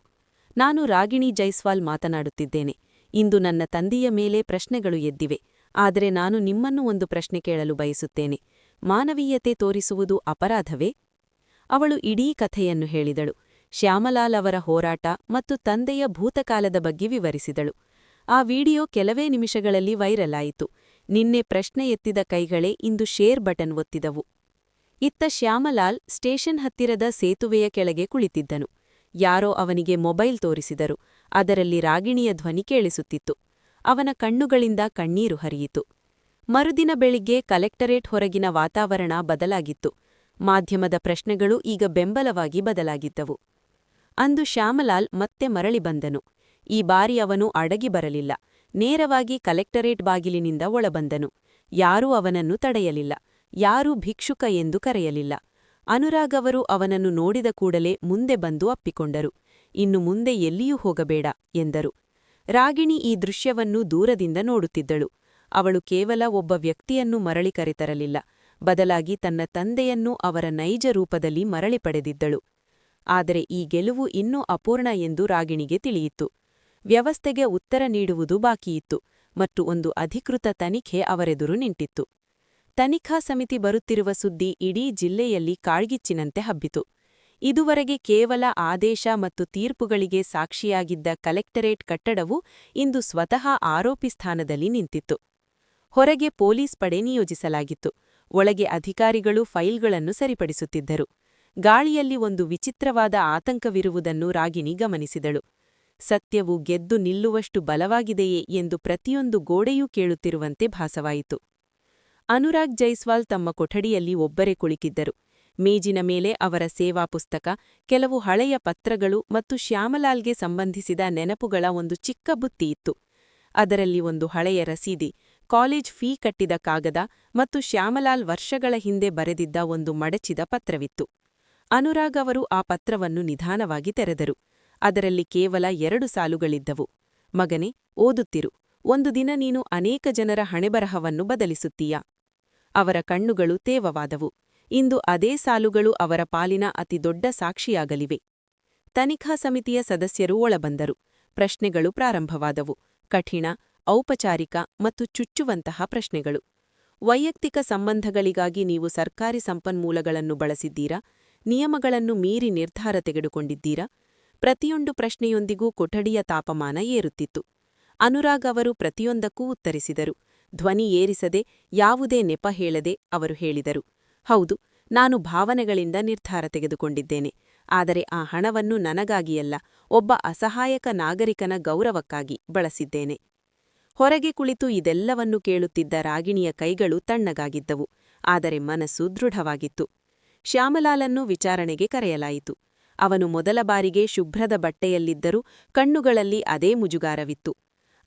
Speaker 2: ನಾನು ರಾಗಿಣಿ ಜೈಸ್ವಾಲ್ ಮಾತನಾಡುತ್ತಿದ್ದೇನೆ. ಇಂದು ನನ್ನ ತಂದೆಯ ಮೇಲೆ ಪ್ರಶ್ನೆಗಳು ಎದ್ದಿವೆ. ಆದರೆ ನಾನು ನಿಮ್ಮನ್ನು ಒಂದು ಪ್ರಶ್ನೆ ಕೇಳಲು ಬಯಸುತ್ತೇನೆ. ಮಾನವೀಯತೆ ತೋರಿಸುವುದು ಅಪರಾಧವೇ? ಅವಳು ಇಡೀ ಕಥೆಯನ್ನು ಹೇಳಿದಳು. ಶ್ಯಾಮಲಾಲ್ ಅವರ ಹೋರಾಟ ಮತ್ತು ತಂದೆಯ ಭೂತಕಾಲದ ಬಗ್ಗೆ ವಿವರಿಸಿದಳು. ಆ ವಿಡಿಯೋ ಕೆಲವೇ ನಿಮಿಷಗಳಲ್ಲಿ ವೈರಲ್ ಆಯಿತು. ನಿನ್ನೆ ಪ್ರಶ್ನೆ ಎತ್ತಿದ ಕೈಗಳೇ ಇಂದು ಶೇರ್ ಬಟನ್ ಒತ್ತಿದವು. ಇತ್ತ ಶ್ಯಾಮಲಾಲ್ ಸ್ಟೇಷನ್ ಹತ್ತಿರದ ಸೇತುವೆಯ ಕೆಳಗೆ ಕುಳಿತಿದ್ದನು. ಯಾರೋ ಅವನಿಗೆ ಮೊಬೈಲ್ ತೋರಿಸಿದರು. ಅದರಲ್ಲಿ ರಾಗಿಣಿಯ ಧ್ವನಿ ಕೇಳಿಸುತ್ತಿತ್ತು. ಅವನ ಕಣ್ಣುಗಳಿಂದ ಕಣ್ಣೀರು ಹರಿಯಿತು. ಮರುದಿನ ಬೆಳಿಗ್ಗೆ ಕಲೆಕ್ಟರೇಟ್ ಹೊರಗಿನ ವಾತಾವರಣ ಬದಲಾಗಿತ್ತು. ಮಾಧ್ಯಮದ ಪ್ರಶ್ನೆಗಳು ಈಗ ಬೆಂಬಲವಾಗಿ ಬದಲಾಗಿದ್ದವು. ಅಂದು ಶ್ಯಾಮಲಾಲ್ ಮತ್ತೆ ಮರಳಿ ಬಂದನು. ಈ ಬಾರಿ ಅವನು ಅಡಗಿ ಬರಲಿಲ್ಲ. ನೇರವಾಗಿ ಕಲೆಕ್ಟರೇಟ್ ಬಾಗಿಲಿನಿಂದ ಒಳಬಂದನು. ಯಾರೂ ಅವನನ್ನು ತಡೆಯಲಿಲ್ಲ. ಯಾರೂ ಭಿಕ್ಷುಕ ಎಂದು ಕರೆಯಲಿಲ್ಲ. ಅನುರಾಗ್ ಅವರು ಅವನನ್ನು ನೋಡಿದ ಕೂಡಲೇ ಮುಂದೆ ಬಂದು ಅಪ್ಪಿಕೊಂಡರು. ಇನ್ನು ಮುಂದೆ ಎಲ್ಲಿಯೂ ಹೋಗಬೇಡ, ಎಂದರು. ರಾಗಿಣಿ ಈ ದೃಶ್ಯವನ್ನು ದೂರದಿಂದ ನೋಡುತ್ತಿದ್ದಳು. ಅವಳು ಕೇವಲ ಒಬ್ಬ ವ್ಯಕ್ತಿಯನ್ನು ಮರಳಿ ಕರೆತರಲಿಲ್ಲ. ಬದಲಾಗಿ ತನ್ನ ತಂದೆಯನ್ನು ಅವರ ನೈಜ ರೂಪದಲ್ಲಿ ಮರಳಿ ಪಡೆದಿದ್ದಳು. ಆದರೆ ಈ ಗೆಲುವು ಇನ್ನೂ ಅಪೂರ್ಣ ಎಂದು ರಾಗಿಣಿಗೆ ತಿಳಿಯಿತು. ವ್ಯವಸ್ಥೆಗೆ ಉತ್ತರ ನೀಡುವುದು ಬಾಕಿಯಿತ್ತು ಮತ್ತು ಒಂದು ಅಧಿಕೃತ ತನಿಖೆ ಅವರೆದುರು ನಿಂತಿತ್ತು. ತನಿಖಾ ಸಮಿತಿ ಬರುತ್ತಿರುವ ಸುದ್ದಿ ಇಡೀ ಜಿಲ್ಲೆಯಲ್ಲಿ ಕಾಳ್ಗಿಚ್ಚಿನಂತೆ ಹಬ್ಬಿತು. ಇದುವರೆಗೆ ಕೇವಲ ಆದೇಶ ಮತ್ತು ತೀರ್ಪುಗಳಿಗೆ ಸಾಕ್ಷಿಯಾಗಿದ್ದ ಕಲೆಕ್ಟರೇಟ್ ಕಟ್ಟಡವು ಇಂದು ಸ್ವತಃ ಆರೋಪಿ ಸ್ಥಾನದಲ್ಲಿ ನಿಂತಿತ್ತು. ಹೊರಗೆ ಪೊಲೀಸ್ ಪಡೆ ನಿಯೋಜಿಸಲಾಗಿತ್ತು. ಒಳಗೆ ಅಧಿಕಾರಿಗಳು ಫೈಲ್ಗಳನ್ನು ಸರಿಪಡಿಸುತ್ತಿದ್ದರು. ಗಾಳಿಯಲ್ಲಿ ಒಂದು ವಿಚಿತ್ರವಾದ ಆತಂಕವಿರುವುದನ್ನು ರಾಗಿಣಿ ಗಮನಿಸಿದಳು. ಸತ್ಯವು ಗೆದ್ದು ನಿಲ್ಲುವಷ್ಟು ಬಲವಾಗಿದೆಯೇ ಎಂದು ಪ್ರತಿಯೊಂದು ಗೋಡೆಯೂ ಕೇಳುತ್ತಿರುವಂತೆ ಭಾಸವಾಯಿತು. ಅನುರಾಗ್ ಜೈಸ್ವಾಲ್ ತಮ್ಮ ಕೊಠಡಿಯಲ್ಲಿ ಒಬ್ಬರೇ ಕುಳಿತಿದ್ದರು. ಮೇಜಿನ ಮೇಲೆ ಅವರ ಸೇವಾ ಪುಸ್ತಕ, ಕೆಲವು ಹಳೆಯ ಪತ್ರಗಳು ಮತ್ತು ಶ್ಯಾಮಲಾಲ್ಗೆ ಸಂಬಂಧಿಸಿದ ನೆನಪುಗಳ ಒಂದು ಚಿಕ್ಕ ಬುತ್ತಿಯಿತ್ತು ಅದರಲ್ಲಿ ಒಂದು ಹಳೆಯ ರಸೀದಿ, ಕಾಲೇಜ್ ಫೀ ಕಟ್ಟಿದ ಕಾಗದ ಮತ್ತು ಶ್ಯಾಮಲಾಲ್ ವರ್ಷಗಳ ಹಿಂದೆ ಬರೆದಿದ್ದ ಒಂದು ಮಡಚಿದ ಪತ್ರವಿತ್ತು. ಅನುರಾಗ್ ಅವರು ಆ ಪತ್ರವನ್ನು ನಿಧಾನವಾಗಿ ತೆರೆದರು. ಅದರಲ್ಲಿ ಕೇವಲ ಎರಡು ಸಾಲುಗಳಿದ್ದವು. ಮಗನೆ, ಓದುತ್ತಿರು. ಒಂದು ದಿನ ನೀನು ಅನೇಕ ಜನರ ಹಣೆಬರಹವನ್ನು ಬದಲಿಸುತ್ತೀಯ? ಅವರ ಕಣ್ಣುಗಳು ತೇವವಾದವು. ಇಂದು ಅದೇ ಸಾಲುಗಳು ಅವರ ಪಾಲಿನ ಅತಿದೊಡ್ಡ ಸಾಕ್ಷಿಯಾಗಲಿವೆ. ತನಿಖಾ ಸಮಿತಿಯ ಸದಸ್ಯರು ಒಳಬಂದರು. ಪ್ರಶ್ನೆಗಳು ಪ್ರಾರಂಭವಾದವು. ಕಠಿಣ, ಔಪಚಾರಿಕ ಮತ್ತು ಚುಚ್ಚುವಂತಹ ಪ್ರಶ್ನೆಗಳು. ವೈಯಕ್ತಿಕ ಸಂಬಂಧಗಳಿಗಾಗಿ ನೀವು ಸರ್ಕಾರಿ ಸಂಪನ್ಮೂಲಗಳನ್ನು ಬಳಸಿದ್ದೀರಾ? ನಿಯಮಗಳನ್ನು ಮೀರಿ ನಿರ್ಧಾರ ತೆಗೆದುಕೊಂಡಿದ್ದೀರಾ? ಪ್ರತಿಯೊಂದು ಪ್ರಶ್ನೆಯೊಂದಿಗೂ ಕೊಠಡಿಯ ತಾಪಮಾನ ಏರುತ್ತಿತ್ತು. ಅನುರಾಗ್ ಅವರು ಪ್ರತಿಯೊಂದಕ್ಕೂ ಉತ್ತರಿಸಿದರು. ಧ್ವನಿ ಏರಿಸದೆ, ಯಾವುದೇ ನೆಪ ಹೇಳದೆ ಅವರು ಹೇಳಿದರು, ಹೌದು, ನಾನು ಭಾವನೆಗಳಿಂದ ನಿರ್ಧಾರ ತೆಗೆದುಕೊಂಡಿದ್ದೇನೆ. ಆದರೆ ಆ ಹಣವನ್ನು ನನಗಾಗಿಯಲ್ಲ, ಒಬ್ಬ ಅಸಹಾಯಕ ನಾಗರಿಕನ ಗೌರವಕ್ಕಾಗಿ ಬಳಸಿದ್ದೇನೆ. ಹೊರಗೆ ಕುಳಿತು ಇದೆಲ್ಲವನ್ನು ಕೇಳುತ್ತಿದ್ದ ರಾಗಿಣಿಯ ಕೈಗಳು ತಣ್ಣಗಾಗಿದ್ದವು, ಆದರೆ ಮನಸ್ಸು ದೃಢವಾಗಿತ್ತು. ಶ್ಯಾಮಲಾಲನ್ನು ವಿಚಾರಣೆಗೆ ಕರೆಯಲಾಯಿತು. ಅವನು ಮೊದಲ ಬಾರಿಗೆ ಶುಭ್ರದ ಬಟ್ಟೆಯಲ್ಲಿದ್ದರೂ ಕಣ್ಣುಗಳಲ್ಲಿ ಅದೇ ಮುಜುಗಾರವಿತ್ತು.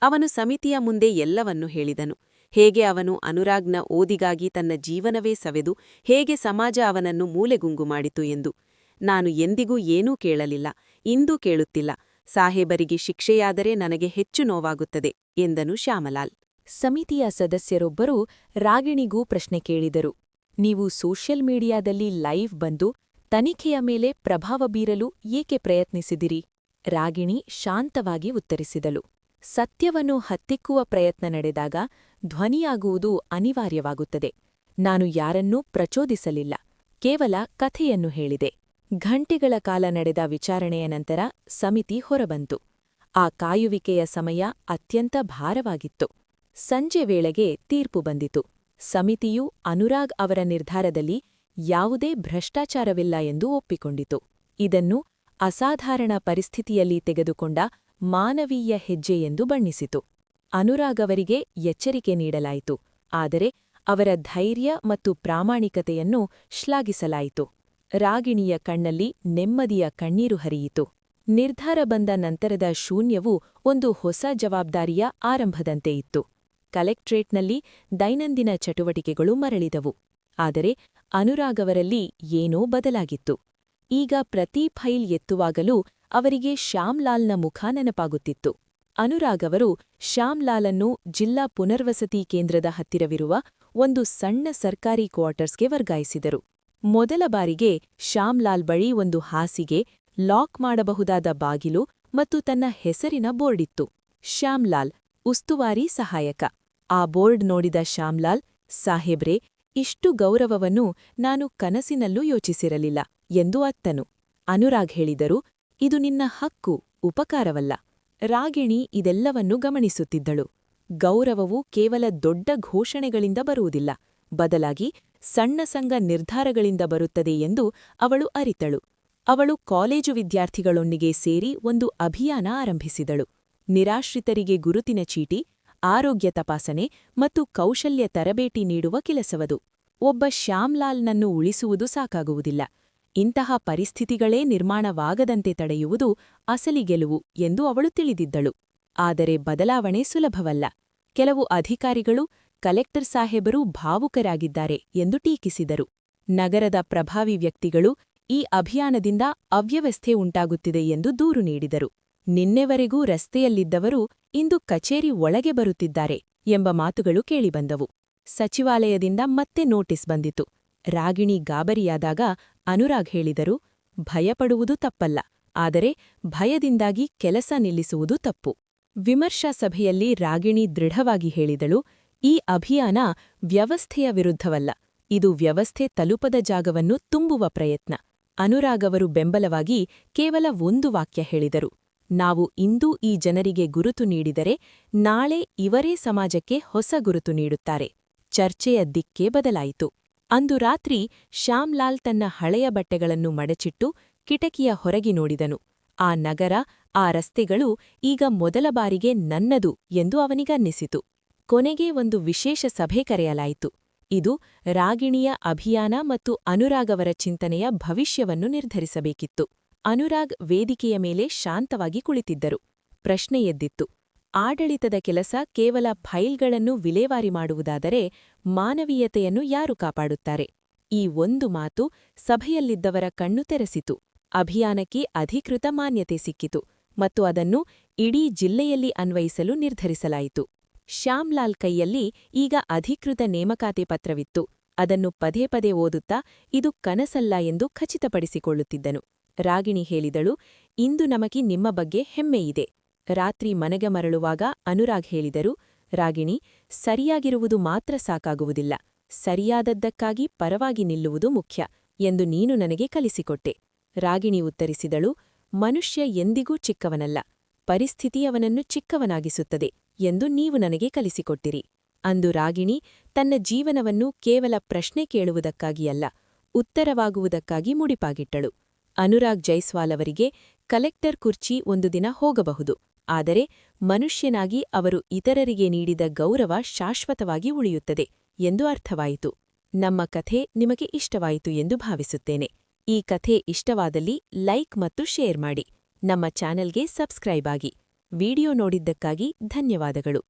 Speaker 2: ಅವನು ಸಮಿತಿಯ ಮುಂದೆ ಎಲ್ಲವನ್ನೂ ಹೇಳಿದನು. ಹೇಗೆ ಅವನು ಅನುರಾಗ್ನ ಓದಿಗಾಗಿ ತನ್ನ ಜೀವನವೇ ಸವೆದು ಹೇಗೆ ಸಮಾಜ ಅವನನ್ನು ಮೂಲೆಗುಂಗು ಮಾಡಿತು ಎಂದು ನಾನು ಎಂದಿಗೂ ಏನೂ ಕೇಳಲಿಲ್ಲ, ಇಂದೂ ಕೇಳುತ್ತಿಲ್ಲ. ಸಾಹೇಬರಿಗೆ ಶಿಕ್ಷೆಯಾದರೆ ನನಗೆ ಹೆಚ್ಚು ನೋವಾಗುತ್ತದೆ ಎಂದನು ಶ್ಯಾಮಲಾಲ್.
Speaker 3: ಸಮಿತಿಯ ಸದಸ್ಯರೊಬ್ಬರು ರಾಗಿಣಿಗೂ ಪ್ರಶ್ನೆ ಕೇಳಿದರು. ನೀವು ಸೋಷಿಯಲ್ ಮೀಡಿಯಾದಲ್ಲಿ ಲೈವ್ ಬಂದು ತನಿಖೆಯ ಮೇಲೆ ಪ್ರಭಾವ ಬೀರಲು ಏಕೆ ಪ್ರಯತ್ನಿಸಿದಿರಿ? ರಾಗಿಣಿ ಶಾಂತವಾಗಿ ಉತ್ತರಿಸಿದಳು. ಸತ್ಯವನ್ನು ಹತ್ತಿಕ್ಕುವ ಪ್ರಯತ್ನ ನಡೆದಾಗ ಧ್ವನಿಯಾಗುವುದು ಅನಿವಾರ್ಯವಾಗುತ್ತದೆ. ನಾನು ಯಾರನ್ನೂ ಪ್ರಚೋದಿಸಲಿಲ್ಲ. ಕೇವಲ ಕಥೆಯನ್ನು ಹೇಳಿದೆ. ಘಂಟೆಗಳ ಕಾಲ ನಡೆದ ವಿಚಾರಣೆಯ ನಂತರ ಸಮಿತಿ ಹೊರಬಂತು. ಆ ಕಾಯುವಿಕೆಯ ಸಮಯ ಅತ್ಯಂತ ಭಾರವಾಗಿತ್ತು. ಸಂಜೆ ವೇಳೆಗೆ ತೀರ್ಪು ಬಂದಿತು. ಸಮಿತಿಯು ಅನುರಾಗ್ ಅವರ ನಿರ್ಧಾರದಲ್ಲಿ ಯಾವುದೇ ಭ್ರಷ್ಟಾಚಾರವಿಲ್ಲ ಎಂದು ಒಪ್ಪಿಕೊಂಡಿತು. ಇದನ್ನು ಅಸಾಧಾರಣ ಪರಿಸ್ಥಿತಿಯಲ್ಲಿ ತೆಗೆದುಕೊಂಡ ಮಾನವೀಯ ಹೆಜ್ಜೆ ಎಂದು ಬಣ್ಣಿಸಿತು. ಅನುರಾಗ್ ಅವರಿಗೆ ಎಚ್ಚರಿಕೆ ನೀಡಲಾಯಿತು. ಆದರೆ ಅವರ ಧೈರ್ಯ ಮತ್ತು ಪ್ರಾಮಾಣಿಕತೆಯನ್ನು ಶ್ಲಾಘಿಸಲಾಯಿತು. ರಾಗಿಣಿಯ ಕಣ್ಣಲ್ಲಿ ನೆಮ್ಮದಿಯ ಕಣ್ಣೀರು ಹರಿಯಿತು. ನಿರ್ಧಾರ ಬಂದ ನಂತರದ ಶೂನ್ಯವು ಒಂದು ಹೊಸ ಜವಾಬ್ದಾರಿಯ ಆರಂಭದಂತೆ ಇತ್ತು. ಕಲೆಕ್ಟ್ರೇಟ್ನಲ್ಲಿ ದೈನಂದಿನ ಚಟುವಟಿಕೆಗಳು ಮರಳಿದವು. ಆದರೆ ಅನುರಾಗ್ ಅವರಲ್ಲಿ ಏನೋ ಬದಲಾಗಿತ್ತು. ಈಗ ಪ್ರತಿ ಫೈಲ್ ಎತ್ತುವಾಗಲೂ ಅವರಿಗೆ ಶ್ಯಾಮ್ಲಾಲ್ನ ಮುಖ ನೆನಪಾಗುತ್ತಿತ್ತು. ಅನುರಾಗವರು ಶ್ಯಾಮ್ಲಾಲನ್ನು ಜಿಲ್ಲಾ ಪುನರ್ವಸತಿ ಕೇಂದ್ರದ ಹತ್ತಿರವಿರುವ ಒಂದು ಸಣ್ಣ ಸರ್ಕಾರಿ ಕ್ವಾರ್ಟರ್ಸ್ಗೆ ವರ್ಗಾಯಿಸಿದರು. ಮೊದಲ ಬಾರಿಗೆ ಶ್ಯಾಮ್ಲಾಲ್ ಬಳಿ ಒಂದು ಹಾಸಿಗೆ ಲಾಕ್ ಮಾಡಬಹುದಾದ ಬಾಗಿಲು ಮತ್ತು ತನ್ನ ಹೆಸರಿನ ಬೋರ್ಡಿತ್ತು. ಶ್ಯಾಮ್ಲಾಲ್ ಉಸ್ತುವಾರಿ ಸಹಾಯಕ. ಆ ಬೋರ್ಡ್ ನೋಡಿದ ಶ್ಯಾಮ್ಲಾಲ್ ಸಾಹೇಬ್ರೆ ಇಷ್ಟು ಗೌರವವನ್ನು ನಾನು ಕನಸಿನಲ್ಲೂ ಯೋಚಿಸಿರಲಿಲ್ಲ ಎಂದು ಅತ್ತನು. ಅನುರಾಗ್ ಹೇಳಿದರು, ಇದು ನಿನ್ನ ಹಕ್ಕು, ಉಪಕಾರವಲ್ಲ. ರಾಗಿಣಿ ಇದೆಲ್ಲವನ್ನೂ ಗಮನಿಸುತ್ತಿದ್ದಳು. ಗೌರವವು ಕೇವಲ ದೊಡ್ಡ ಘೋಷಣೆಗಳಿಂದ ಬರುವುದಿಲ್ಲ. ಬದಲಾಗಿ ಸಣ್ಣ ಸಂಘ ನಿರ್ಧಾರಗಳಿಂದ ಬರುತ್ತದೆ ಎಂದು ಅವಳು ಅರಿತಳು. ಅವಳು ಕಾಲೇಜು ವಿದ್ಯಾರ್ಥಿಗಳೊಂದಿಗೆ ಸೇರಿ ಒಂದು ಅಭಿಯಾನ ಆರಂಭಿಸಿದಳು. ನಿರಾಶ್ರಿತರಿಗೆ ಗುರುತಿನ ಚೀಟಿ ಆರೋಗ್ಯ ತಪಾಸಣೆ ಮತ್ತು ಕೌಶಲ್ಯ ತರಬೇತಿ ನೀಡುವ ಕೆಲಸವದು. ಒಬ್ಬ ಶ್ಯಾಮ್ಲಾಲ್ನನ್ನು ಉಳಿಸುವುದು ಸಾಕಾಗುವುದಿಲ್ಲ. ಇಂತಹ ಪರಿಸ್ಥಿತಿಗಳೇ ನಿರ್ಮಾಣವಾಗದಂತೆ ತಡೆಯುವುದು ಅಸಲಿ ಗೆಲುವು ಎಂದು ಅವಳು ತಿಳಿದಿದ್ದಳು. ಆದರೆ ಬದಲಾವಣೆ ಸುಲಭವಲ್ಲ. ಕೆಲವು ಅಧಿಕಾರಿಗಳು ಕಲೆಕ್ಟರ್ ಸಾಹೇಬರು ಭಾವುಕರಾಗಿದ್ದಾರೆ ಎಂದು ಟೀಕಿಸಿದರು. ನಗರದ ಪ್ರಭಾವಿ ವ್ಯಕ್ತಿಗಳು ಈ ಅಭಿಯಾನದಿಂದ ಅವ್ಯವಸ್ಥೆ ಉಂಟಾಗುತ್ತಿದೆ ಎಂದು ದೂರು ನೀಡಿದರು. ನಿನ್ನೆವರೆಗೂ ರಸ್ತೆಯಲ್ಲಿದ್ದವರು ಇಂದು ಕಚೇರಿ ಒಳಗೆ ಬರುತ್ತಿದ್ದಾರೆ ಎಂಬ ಮಾತುಗಳು ಕೇಳಿಬಂದವು. ಸಚಿವಾಲಯದಿಂದ ಮತ್ತೆ ನೋಟಿಸ್ ಬಂದಿತು. ರಾಗಿಣಿ ಗಾಬರಿಯಾದಾಗ ಅನುರಾಗ್ ಹೇಳಿದರು, ಭಯಪಡುವುದು ತಪ್ಪಲ್ಲ, ಆದರೆ ಭಯದಿಂದಾಗಿ ಕೆಲಸ ನಿಲ್ಲಿಸುವುದು ತಪ್ಪು ವಿಮರ್ಶಾ ಸಭೆಯಲ್ಲಿ ರಾಗಿಣಿ ದೃಢವಾಗಿ ಹೇಳಿದಳು, ಈ ಅಭಿಯಾನ ವ್ಯವಸ್ಥೆಯ ವಿರುದ್ಧವಲ್ಲ, ಇದು ವ್ಯವಸ್ಥೆ ತಲುಪದ ಜಾಗವನ್ನು ತುಂಬುವ ಪ್ರಯತ್ನ ಅನುರಾಗ್ ಅವರು ಬೆಂಬಲವಾಗಿ ಕೇವಲ ಒಂದು ವಾಕ್ಯ ಹೇಳಿದರು ನಾವು ಇಂದು ಈ ಜನರಿಗೆ ಗುರುತು ನೀಡಿದರೆ ನಾಳೆ ಇವರೇ ಸಮಾಜಕ್ಕೆ ಹೊಸ ಗುರುತು ನೀಡುತ್ತಾರೆ. ಚರ್ಚೆಯ ದಿಕ್ಕೇ ಬದಲಾಯಿತು. ಅಂದು ರಾತ್ರಿ ಶ್ಯಾಮ್ಲಾಲ್ ತನ್ನ ಹಳೆಯ ಬಟ್ಟೆಗಳನ್ನು ಮಡಚಿಟ್ಟು ಕಿಟಕಿಯ ಹೊರಗಿ ನೋಡಿದನು. ಆ ನಗರ, ಆ ರಸ್ತೆಗಳು ಈಗ ಮೊದಲ ಬಾರಿಗೆ ನನ್ನದು ಎಂದು ಅವನಿಗನ್ನಿಸಿತು. ಕೊನೆಗೆ ಒಂದು ವಿಶೇಷ ಸಭೆ ಕರೆಯಲಾಯಿತು. ಇದು ರಾಗಿಣಿಯ ಅಭಿಯಾನ ಮತ್ತು ಅನುರಾಗವರ ಚಿಂತನೆಯ ಭವಿಷ್ಯವನ್ನು ನಿರ್ಧರಿಸಬೇಕಿತ್ತು. ಅನುರಾಗ್ ವೇದಿಕೆಯ ಮೇಲೆ ಶಾಂತವಾಗಿ ಕುಳಿತಿದ್ದರು. ಪ್ರಶ್ನೆ ಎದ್ದಿತ್ತು. ಆಡಳಿತದ ಕೆಲಸ ಕೇವಲ ಫೈಲ್ಗಳನ್ನು ವಿಲೇವಾರಿ ಮಾಡುವುದಾದರೆ ಮಾನವೀಯತೆಯನ್ನು ಯಾರು ಕಾಪಾಡುತ್ತಾರೆ? ಈ ಒಂದು ಮಾತು ಸಭೆಯಲ್ಲಿದ್ದವರ ಕಣ್ಣು ತೆರೆಸಿತು. ಅಭಿಯಾನಕ್ಕೆ ಅಧಿಕೃತ ಮಾನ್ಯತೆ ಸಿಕ್ಕಿತು ಮತ್ತು ಅದನ್ನು ಇಡೀ ಜಿಲ್ಲೆಯಲ್ಲಿ ಅನ್ವಯಿಸಲು ನಿರ್ಧರಿಸಲಾಯಿತು. ಶ್ಯಾಮ್ಲಾಲ್ ಕೈಯಲ್ಲಿ ಈಗ ಅಧಿಕೃತ ನೇಮಕಾತಿ ಪತ್ರವಿತ್ತು. ಅದನ್ನು ಪದೇ ಪದೇ ಓದುತ್ತಾ ಇದು ಕನಸಲ್ಲ ಎಂದು ಖಚಿತಪಡಿಸಿಕೊಳ್ಳುತ್ತಿದ್ದನು. ರಾಗಿಣಿ ಹೇಳಿದಳು, ಇಂದು ನಮಗೆ ನಿಮ್ಮ ಬಗ್ಗೆ ಹೆಮ್ಮೆಯಿದೆ ರಾತ್ರಿ ಮನೆಗೆ ಮರಳುವಾಗ ಅನುರಾಗ್ ಹೇಳಿದರು, ರಾಗಿಣಿ, ಸರಿಯಾಗಿರುವುದು ಮಾತ್ರ ಸಾಕಾಗುವುದಿಲ್ಲ, ಸರಿಯಾದದ್ದಕ್ಕಾಗಿ ಪರವಾಗಿ ನಿಲ್ಲುವುದು ಮುಖ್ಯ ಎಂದು ನೀನು ನನಗೆ ಕಲಿಸಿಕೊಟ್ಟೆ. ರಾಗಿಣಿ ಉತ್ತರಿಸಿದಳು, ಮನುಷ್ಯ ಎಂದಿಗೂ ಚಿಕ್ಕವನಲ್ಲ, ಪರಿಸ್ಥಿತಿ ಅವನನ್ನು ಚಿಕ್ಕವನಾಗಿಸುತ್ತದೆ ಎಂದು ನೀವು ನನಗೆ ಕಲಿಸಿಕೊಟ್ಟಿರಿ. ಅಂದು ರಾಗಿಣಿ, ತನ್ನ ಜೀವನವನ್ನು ಕೇವಲ ಪ್ರಶ್ನೆ ಕೇಳುವುದಕ್ಕಾಗಿಯಲ್ಲ, ಉತ್ತರವಾಗುವುದಕ್ಕಾಗಿ ಮುಡಿಪಾಗಿಟ್ಟಳು. ಅನುರಾಗ್ ಜೈಸ್ವಾಲ್ ಅವರಿಗೆ ಕಲೆಕ್ಟರ್ ಕುರ್ಚಿ ಒಂದು ದಿನ ಹೋಗಬಹುದು. ಆದರೆ ಮನುಷ್ಯನಾಗಿ ಅವರು ಇತರರಿಗೆ ನೀಡಿದ ಗೌರವ ಶಾಶ್ವತವಾಗಿ ಉಳಿಯುತ್ತದೆ ಎಂದು ಅರ್ಥವಾಯಿತು. ನಮ್ಮ ಕಥೆ ನಿಮಗೆ ಇಷ್ಟವಾಯಿತು ಎಂದು ಭಾವಿಸುತ್ತೇನೆ. ಈ ಕಥೆ ಇಷ್ಟವಾದಲ್ಲಿ ಲೈಕ್ ಮತ್ತು ಶೇರ್ ಮಾಡಿ. ನಮ್ಮ ಚಾನೆಲ್ಗೆ ಸಬ್ಸ್ಕ್ರೈಬ್ ಆಗಿ. ವಿಡಿಯೋ ನೋಡಿದ್ದಕ್ಕಾಗಿ ಧನ್ಯವಾದಗಳು.